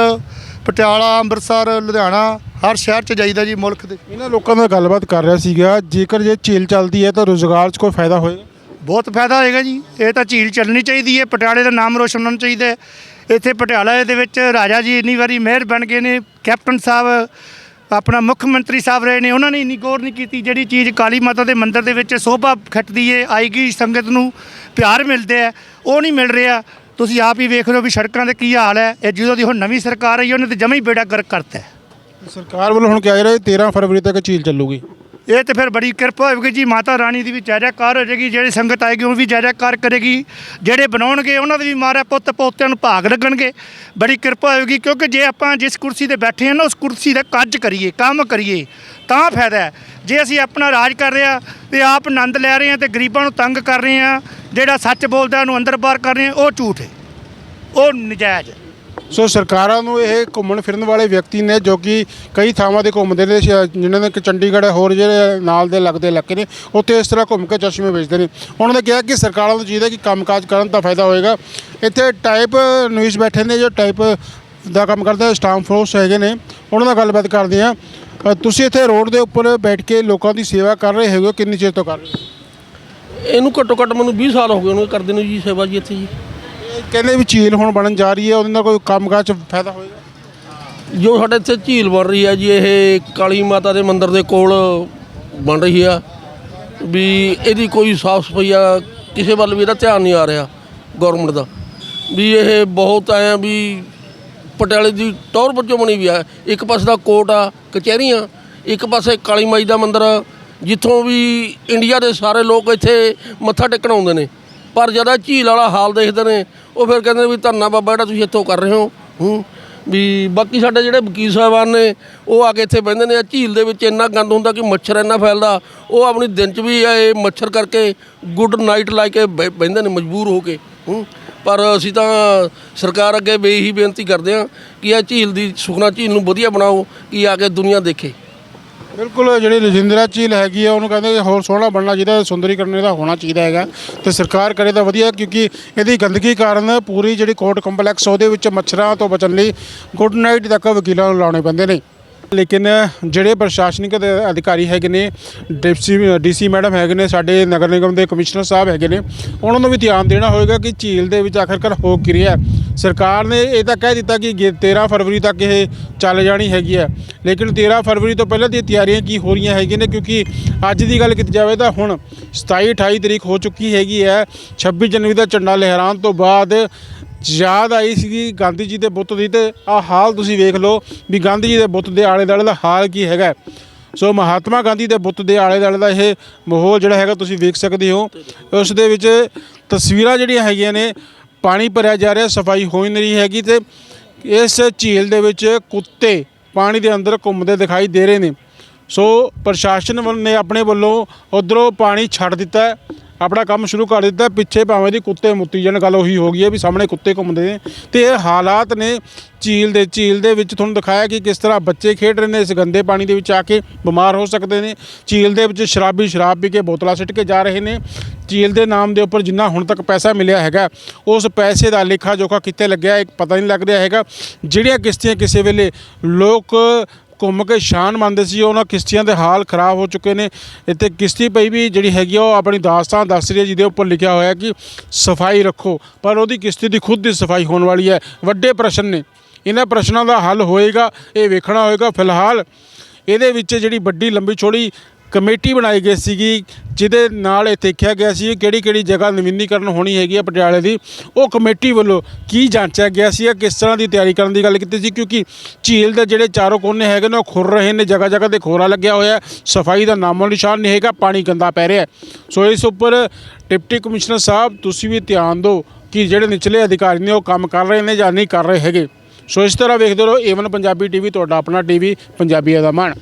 ਪਟਿਆਲਾ ਅੰਮ੍ਰਿਤਸਰ ਲੁਧਿਆਣਾ ਹਰ ਸ਼ਹਿਰ 'ਚ ਜਾਈਦਾ ਜੀ ਮੁਲਕ ਦੇ। ਇਹਨਾਂ ਲੋਕਾਂ ਨਾਲ ਗੱਲਬਾਤ ਕਰ ਰਿਹਾ ਸੀਗਾ ਜੇਕਰ ਜੇ ਝੀਲ ਚੱਲਦੀ ਹੈ ਤਾਂ ਰੋਜ਼ਗਾਰ 'ਚ ਕੋਈ ਫਾਇਦਾ ਹੋਏਗਾ? ਬਹੁਤ ਫਾਇਦਾ ਹੋਏਗਾ ਜੀ ਇਹ ਤਾਂ ਝੀਲ ਚੱਲਣੀ ਚਾਹੀਦੀ ਹੈ ਪਟਿਆਲੇ ਦਾ ਨਾਮ ਰੋਸ਼ਨ ਹੋਣਾ ਚਾਹੀਦਾ ਹੈ। ਇੱਥੇ ਪਟਿਆਲਾ ਦੇ ਵਿੱਚ ਰਾਜਾ ਜੀ ਇੰਨੀ ਵਾਰੀ ਮਿਹਰ ਬਣ ਗਏ ਨੇ ਕੈਪਟਨ ਸਾਹਿਬ ਆਪਣਾ ਮੁੱਖ ਮੰਤਰੀ ਸਾਹਿਬ ਰਹੇ ਨੇ ਉਹਨਾਂ ਨੇ ਇੰਨੀ ਗੌਰ ਨਹੀਂ ਕੀਤੀ ਜਿਹੜੀ ਚੀਜ਼ ਕਾਲੀ ਮਾਤਾ ਦੇ ਮੰਦਿਰ ਦੇ ਵਿੱਚ ਸੋਭਾ ਖੱਟਦੀ ਏ ਆਏਗੀ ਸੰਗਤ ਨੂੰ ਪਿਆਰ ਮਿਲਦੇ ਆ ਉਹ ਨਹੀਂ ਮਿਲ ਰਿਹਾ। ਤੁਸੀਂ ਆਪ ਹੀ ਵੇਖ ਲਓ ਵੀ ਸੜਕਾਂ ਦੇ ਕੀ ਹਾਲ ਹੈ। ਇਹ ਜਦੋਂ ਦੀ ਹੁਣ ਨਵੀਂ ਸਰਕਾਰ ਆਈ ਉਹਨੇ ਤੇ ਜਮਾ ਹੀ ਬੇੜਾ ਗਰਕ ਕਰਤਾ ਹੈ। ਸਰਕਾਰ ਵੱਲੋਂ ਹੁਣ ਕਿਹਾ ਜਾ ਰਿਹਾ 13 ਫਰਵਰੀ ਤੱਕ ਝੀਲ ਚੱਲੂਗੀ। ਇਹ ਤੇ ਫਿਰ ਬੜੀ ਕਿਰਪਾ ਹੋਵੇਗੀ ਜੀ ਮਾਤਾ ਰਾਣੀ ਦੀ ਵੀ ਜੈ ਜੈਕਾਰ ਹੋ ਜਾਏਗੀ ਜਿਹੜੀ ਸੰਗਤ ਆਏਗੀ ਉਹ ਵੀ ਜੈ ਜੈਕਾਰ ਕਰੇਗੀ। ਜਿਹੜੇ ਬਣਾਉਣਗੇ ਉਹਨਾਂ ਦੇ ਵੀ ਮਾਰੇ ਪੁੱਤ ਪੋਤਿਆਂ ਨੂੰ ਭਾਗ ਲੱਗਣਗੇ। ਬੜੀ ਕਿਰਪਾ ਹੋਵੇਗੀ ਕਿਉਂਕਿ ਜੇ ਆਪਾਂ ਜਿਸ ਕੁਰਸੀ ਤੇ ਬੈਠੇ ਹਾਂ ਨਾ ਉਸ ਕੁਰਸੀ ਦਾ ਕੱਜ ਕਰੀਏ ਕੰਮ ਕਰੀਏ ਤਾਂ ਫਾਇਦਾ ਹੈ। ਜੇ ਅਸੀਂ ਆਪਣਾ ਰਾਜ ਕਰ ਰਹੇ ਹਾਂ ਤੇ ਆਪ ਆਨੰਦ ਲੈ ਰਹੇ ਆ ਤੇ ਗਰੀਬਾਂ ਨੂੰ ਤੰਗ ਕਰ ਰਹੇ ਆ ਜਿਹੜਾ ਸੱਚ ਬੋਲਦਾ ਉਹਨੂੰ ਅੰਦਰ ਬਾਹਰ ਕਰ ਰਹੇ ਉਹ ਝੂਠ ਹੈ। ਉਹ ਨਜਾਇਜ਼ ਹੈ। ਸੋ ਸਰਕਾਰਾਂ ਨੂੰ ਇਹ ਘੁੰਮਣ ਫਿਰਨ ਵਾਲੇ ਵਿਅਕਤੀ ਨੇ ਜੋ ਕਿ ਕਈ ਥਾਵਾਂ ਤੇ ਘੁੰਮਦੇ ਨੇ ਸ਼- ਜਿਨ੍ਹਾਂ ਨੇ ਕਿ ਚੰਡੀਗੜ੍ਹ ਹੋਰ ਜਿਹੜੇ ਨਾਲ ਦੇ ਲੱਗਦੇ ਇਲਾਕੇ ਨੇ, ਉੱਥੇ ਇਸ ਤਰ੍ਹਾਂ ਘੁੰਮ ਕੇ ਚਸ਼ਮੇ ਵੇਚਦੇ ਨੇ। ਉਹਨਾਂ ਨੇ ਕਿਹਾ ਕਿ ਸਰਕਾਰਾਂ ਨੂੰ ਚਾਹੀਦਾ ਕਿ ਕੰਮਕਾਜ ਕਰਨ ਦਾ ਫਾਇਦਾ ਹੋਏਗਾ। ਇੱਥੇ ਟਾਈਪ ਨਿਊਜ਼ ਬੈਠੇ ਨੇ, ਜੋ ਟਾਈਪ ਦਾ ਕੰਮ ਕਰਦੇ ਸਟਾਫ ਫੋਰਸ ਹੈਗੇ ਨੇ। ਉਹਨਾਂ ਨਾਲ ਗੱਲਬਾਤ ਕਰਦੇ ਆ ਤੁਸੀਂ ਇੱਥੇ ਰੋਡ ਦੇ ਉੱਪਰ ਬੈਠ ਕੇ ਲੋਕਾਂ ਦੀ ਸੇਵਾ ਕਰ ਰਹੇ ਹੈਗੇ ਹੋ, ਕਿੰਨੀ ਚਿਰ ਤੋਂ ਕਰ ਰਹੇ ਹੋ? ਇਹਨੂੰ ਘੱਟੋ ਘੱਟ ਮੈਨੂੰ 20 ਸਾਲ ਹੋ ਗਏ ਉਹਨੂੰ ਕਰਦੇ ਨੂੰ ਜੀ ਸੇਵਾ ਜੀ ਇੱਥੇ ਜੀ। ਕਹਿੰਦੇ ਵੀ ਝੀਲ ਹੁਣ ਬਣਨ ਜਾ ਰਹੀ ਹੈ ਉਹਦੇ ਨਾਲ ਕੋਈ ਕੰਮਕਾਜ 'ਚ ਫਾਇਦਾ ਹੋਏਗਾ? ਜੋ ਸਾਡੇ ਇੱਥੇ ਝੀਲ ਬਣ ਰਹੀ ਹੈ ਜੀ ਇਹ ਕਾਲੀ ਮਾਤਾ ਦੇ ਮੰਦਿਰ ਦੇ ਕੋਲ ਬਣ ਰਹੀ ਆ। ਵੀ ਇਹਦੀ ਕੋਈ ਸਾਫ਼ ਸਫ਼ਾਈ ਆ ਕਿਸੇ ਵੱਲ ਵੀ ਇਹਦਾ ਧਿਆਨ ਨਹੀਂ ਆ ਰਿਹਾ ਗਵਰਨਮੈਂਟ ਦਾ। ਵੀ ਇਹ ਬਹੁਤ ਐ ਆ ਵੀ ਪਟਿਆਲੇ ਦੀ ਟੌਰ ਵਜੋਂ ਬਣੀ ਵੀ ਆ। ਇੱਕ ਪਾਸੇ ਦਾ ਕੋਟ ਆ ਕਚਹਿਰੀਆਂ ਇੱਕ ਪਾਸੇ ਕਾਲੀ ਮਾਈ ਦਾ ਮੰਦਿਰ ਆ, ਜਿੱਥੋਂ ਵੀ ਇੰਡੀਆ ਦੇ ਸਾਰੇ ਲੋਕ ਇੱਥੇ ਮੱਥਾ ਟੇਕਣ ਆਉਂਦੇ ਨੇ, ਪਰ ਜਦ ਝੀਲ ਵਾਲਾ ਹਾਲ ਦੇਖਦੇ ਨੇ, ਉਹ ਫਿਰ ਕਹਿੰਦੇ ਨੇ ਵੀ ਧੰਨਾ ਬਾਬਾ ਜਿਹੜਾ ਤੁਸੀਂ ਇੱਥੋਂ ਕਰ ਰਹੇ ਹੋ, ਹੂੰ, ਵੀ ਬਾਕੀ ਸਾਡੇ ਜਿਹੜੇ ਵਕੀਲ ਸਾਹਿਬਾਨ ਨੇ, ਉਹ ਆ ਕੇ ਇੱਥੇ ਬਹਿੰਦੇ ਨੇ ਝੀਲ ਦੇ ਵਿੱਚ ਇੰਨਾ ਗੰਦ ਹੁੰਦਾ ਕਿ ਮੱਛਰ ਇੰਨਾ ਫੈਲਦਾ, ਉਹ ਆਪਣੀ ਦਿਨ 'ਚ ਵੀ ਇਹ ਮੱਛਰ ਕਰਕੇ ਗੁੱਡ ਨਾਈਟ ਲਾ ਕੇ ਬਹਿ- ਬਹਿੰਦੇ ਨੇ ਮਜਬੂਰ ਹੋ ਕੇ, ਹੂੰ, ਪਰ ਅਸੀਂ ਤਾਂ ਸਰਕਾਰ ਅੱਗੇ ਬੇਹੀ ਬੇਨਤੀ ਕਰਦੇ ਹਾਂ ਕਿ ਇਹ ਝੀਲ ਦੀ ਸੁਖਨਾ ਝੀਲ ਨੂੰ ਵਧੀਆ ਬਣਾਓ, ਕਿ ਆ ਕੇ ਦੁਨੀਆ ਦੇਖੇ। ਬਿਲਕੁਲ, ਜਿਹੜੀ ਰਜਿੰਦਰਾ ਝੀਲ ਹੈਗੀ ਆ, ਉਹਨੂੰ ਕਹਿੰਦੇ ਹੋਰ ਸੋਹਣਾ ਬਣਨਾ ਚਾਹੀਦਾ, ਸੁੰਦਰੀਕਰਨ ਇਹਦਾ ਹੋਣਾ ਚਾਹੀਦਾ ਹੈਗਾ ਤੇ ਸਰਕਾਰ ਕਰੇ ਤਾਂ ਵਧੀਆ, ਕਿਉਂਕਿ ਇਹਦੀ ਗੰਦਗੀ ਕਾਰਨ ਪੂਰੀ ਜਿਹੜੀ ਕੋਰਟ ਕੰਪਲੈਕਸ, ਉਹਦੇ ਵਿੱਚ ਮੱਛਰਾਂ ਤੋਂ ਬਚਣ ਲਈ ਗੁੱਡ ਨਾਈਟ ਤੱਕ ਵਕੀਲਾਂ ਨੂੰ ਲਾਉਣੇ ਪੈਂਦੇ ਨੇ ਲੇਕਿਨ ਜਿਹੜੇ ਪ੍ਰਸ਼ਾਸਨਿਕ ਅਧਿਕਾਰੀ ਹੈਗੇ ਨੇ ਡਿਪਟੀ ਡੀਸੀ ਮੈਡਮ ਹੈਗੇ ਨੇ, ਸਾਡੇ ਨਗਰ ਨਿਗਮ ਦੇ ਕਮਿਸ਼ਨਰ ਸਾਹਿਬ ਹੈਗੇ ਨੇ, ਉਹਨਾਂ ਨੂੰ ਵੀ ਧਿਆਨ ਦੇਣਾ ਹੋਵੇਗਾ ਕਿ ਝੀਲ ਦੇ ਵਿੱਚ ਆਖਰਕਾਰ ਹੋ ਕੀ ਰਿਹਾ ਹੈ। ਸਰਕਾਰ ਨੇ ਇਹ ਤਾਂ ਕਹਿ ਦਿੱਤਾ ਕਿ ਗੇ- 13 ਫਰਵਰੀ ਤੱਕ ਇਹ ਚੱਲ ਜਾਣੀ ਹੈਗੀ ਹੈ ਲੇਕਿਨ 13 ਫਰਵਰੀ ਤੋਂ ਪਹਿਲਾਂ ਦੀਆਂ ਤਿਆਰੀਆਂ ਕੀ ਹੋ ਰਹੀਆਂ ਹੈਗੀਆਂ ਨੇ? ਕਿਉਂਕਿ ਅੱਜ ਦੀ ਗੱਲ ਕੀਤੀ ਜਾਵੇ ਤਾਂ ਹੁਣ 27 28 ਤਰੀਕ ਹੋ ਚੁੱਕੀ ਹੈਗੀ ਹੈ 26 ਜਨਵਰੀ ਦਾ ਝੰਡਾ ਲਹਿਰਾਉਣ ਤੋਂ ਬਾਅਦ ਯਾਦ ਆਈ ਸੀਗੀ ਗਾਂਧੀ ਜੀ ਦੇ ਬੁੱਤ ਦੀ ਤੇ ਆ ਹਾਲ ਤੁਸੀਂ ਵੇਖ ਲਓ ਵੀ ਗਾਂਧੀ ਜੀ ਦੇ ਬੁੱਤ ਦੇ ਆਲੇ ਦੁਆਲੇ ਦਾ ਹਾਲ ਕੀ ਹੈਗਾ। ਸੋ ਮਹਾਤਮਾ ਗਾਂਧੀ ਦੇ ਬੁੱਤ ਦੇ ਆਲੇ ਦੁਆਲੇ ਦਾ ਇਹ ਮਾਹੌਲ ਜਿਹੜਾ ਹੈਗਾ ਤੁਸੀਂ ਵੇਖ ਸਕਦੇ ਹੋ। ਉਸ ਦੇ ਵਿੱਚ ਤਸਵੀਰਾਂ ਜਿਹੜੀਆਂ ਹੈਗੀਆਂ ਨੇ ਪਾਣੀ ਭਰਿਆ ਜਾ ਰਿਹਾ, ਸਫ਼ਾਈ ਹੋ ਹੀ ਨਹੀਂ ਹੈਗੀ ਤੇ ਇਸ ਝੀਲ ਦੇ ਵਿੱਚ ਕੁੱਤੇ ਪਾਣੀ ਦੇ ਅੰਦਰ ਘੁੰਮਦੇ ਦਿਖਾਈ ਦੇ ਰਹੇ ਨੇ। ਸੋ ਪ੍ਰਸ਼ਾਸਨ ਵੱਲ ਨੇ ਆਪਣੇ ਵੱਲੋਂ ਉਧਰੋਂ ਪਾਣੀ ਛੱਡ ਦਿੱਤਾ ਆਪਣਾ ਕੰਮ ਸ਼ੁਰੂ ਕਰ ਦਿੱਤਾ, ਪਿੱਛੇ ਭਾਵੇਂ ਦੀ ਕੁੱਤੇ ਮੁੱਤੀ ਜਨ ਗੱਲ ਉਹੀ ਹੋ ਗਈ ਹੈ ਵੀ ਸਾਹਮਣੇ ਕੁੱਤੇ ਘੁੰਮਦੇ ਨੇ। ਤੇ ਇਹ ਹਾਲਾਤ ਨੇ ਝੀਲ ਦੇ ਝੀਲ ਦੇ ਵਿੱਚ ਤੁਹਾਨੂੰ ਦਿਖਾਇਆ ਕਿ ਕਿਸ ਤਰ੍ਹਾਂ ਬੱਚੇ ਖੇਡ ਰਹੇ ਨੇ, ਇਸ ਗੰਦੇ ਪਾਣੀ ਦੇ ਵਿੱਚ ਆ ਕੇ ਬਿਮਾਰ ਹੋ ਸਕਦੇ ਨੇ। ਝੀਲ ਦੇ ਵਿੱਚ ਸ਼ਰਾਬੀ, ਸ਼ਰਾਬ ਪੀ ਕੇ ਬੋਤਲਾਂ ਸਿੱਟ ਕੇ ਜਾ ਰਹੇ ਨੇ। ਝੀਲ ਦੇ ਨਾਮ ਦੇ ਉੱਪਰ ਜਿੰਨਾ ਹੁਣ ਤੱਕ ਪੈਸਾ ਮਿਲਿਆ ਹੈਗਾ, ਉਸ ਪੈਸੇ ਦਾ ਲੇਖਾ ਜੋਖਾ ਕਿੱਥੇ ਲੱਗਿਆ, ਇੱਕ ਪਤਾ ਨਹੀਂ ਲੱਗ ਰਿਹਾ ਹੈਗਾ। ਜਿਹੜੀਆਂ ਕਿਸ਼ਤੀਆਂ ਕਿਸੇ ਵੇਲੇ ਲੋਕ ਘੁੰਮ ਕੇ ਸ਼ਾਨ ਮੰਨਦੇ ਸੀ, ਉਹਨਾਂ ਕਿਸ਼ਤੀਆਂ ਦੇ ਹਾਲ ਖਰਾਬ ਹੋ ਚੁੱਕੇ ਨੇ। ਇੱਥੇ ਕਿਸ਼ਤੀ ਪਈ ਵੀ ਜਿਹੜੀ ਹੈਗੀ ਆ, ਉਹ ਆਪਣੀ ਦਾਸਤਾਨ ਦੱਸ ਰਹੀ ਹੈ, ਜਿਹਦੇ ਉੱਪਰ ਲਿਖਿਆ ਹੋਇਆ ਕਿ ਸਫ਼ਾਈ ਰੱਖੋ, ਪਰ ਉਹਦੀ ਕਿਸ਼ਤੀ ਦੀ ਖੁਦ ਦੀ ਸਫ਼ਾਈ ਹੋਣ ਵਾਲੀ ਹੈ। ਵੱਡੇ ਪ੍ਰਸ਼ਨ ਨੇ। ਇਹਨਾਂ ਪ੍ਰਸ਼ਨਾਂ ਦਾ ਹੱਲ ਹੋਏਗਾ, ਇਹ ਵੇਖਣਾ ਹੋਏਗਾ। ਫਿਲਹਾਲ ਇਹਦੇ ਵਿੱਚ ਜਿਹੜੀ ਵੱਡੀ ਲੰਬੀ ਛੋੜੀ ਕਮੇਟੀ ਬਣਾਈ ਗਈ ਸੀਗੀ, ਜਿਹਦੇ ਨਾਲ ਇਹ ਦੇਖਿਆ ਗਿਆ ਸੀ ਕਿਹੜੀ ਕਿਹੜੀ ਜਗ੍ਹਾ ਨਵੀਨੀਕਰਨ ਹੋਣੀ ਹੈਗੀ ਹੈ ਪਟਿਆਲੇ ਦੀ, ਉਹ ਕਮੇਟੀ ਵੱਲੋਂ ਕੀ ਜਾਂਚਿਆ ਗਿਆ ਸੀ ਕਿਸ ਤਰ੍ਹਾਂ ਦੀ ਤਿਆਰੀ ਕਰਨ ਦੀ ਗੱਲ ਕੀਤੀ ਸੀ, ਕਿਉਂਕਿ ਝੀਲ ਦੇ ਜਿਹੜੇ ਚਾਰੋਂ ਕੋਨੇ ਹੈਗੇ ਨੇ, ਉਹ ਖੁਰ ਰਹੇ ਨੇ, ਜਗ੍ਹਾ ਜਗ੍ਹਾ ਤੇ ਖੋਰਾ ਲੱਗਿਆ ਹੋਇਆ ਸਫ਼ਾਈ ਦਾ ਨਾਮੋ ਨਿਸ਼ਾਨ ਨਹੀਂ ਹੈਗਾ, ਪਾਣੀ ਗੰਦਾ ਪੈ ਰਿਹਾ ਸੋ ਇਸ ਉੱਪਰ ਡਿਪਟੀ ਕਮਿਸ਼ਨਰ ਸਾਹਿਬ, ਤੁਸੀਂ ਵੀ ਧਿਆਨ ਦਿਓ ਕਿ ਜਿਹੜੇ ਨਿਚਲੇ ਅਧਿਕਾਰੀ ਨੇ ਉਹ ਕੰਮ ਕਰ ਰਹੇ ਨੇ ਜਾਂ ਨਹੀਂ ਕਰ ਰਹੇ ਹੈਗੇ। ਸੋ ਇਸ ਤਰ੍ਹਾਂ ਵੇਖਦੇ ਰਹੋ, ਏਵਨ ਪੰਜਾਬੀ ਟੀਵੀ, ਤੁਹਾਡਾ ਆਪਣਾ ਟੀਵੀ, ਪੰਜਾਬੀਆਂ ਦਾ ਮਾਣ।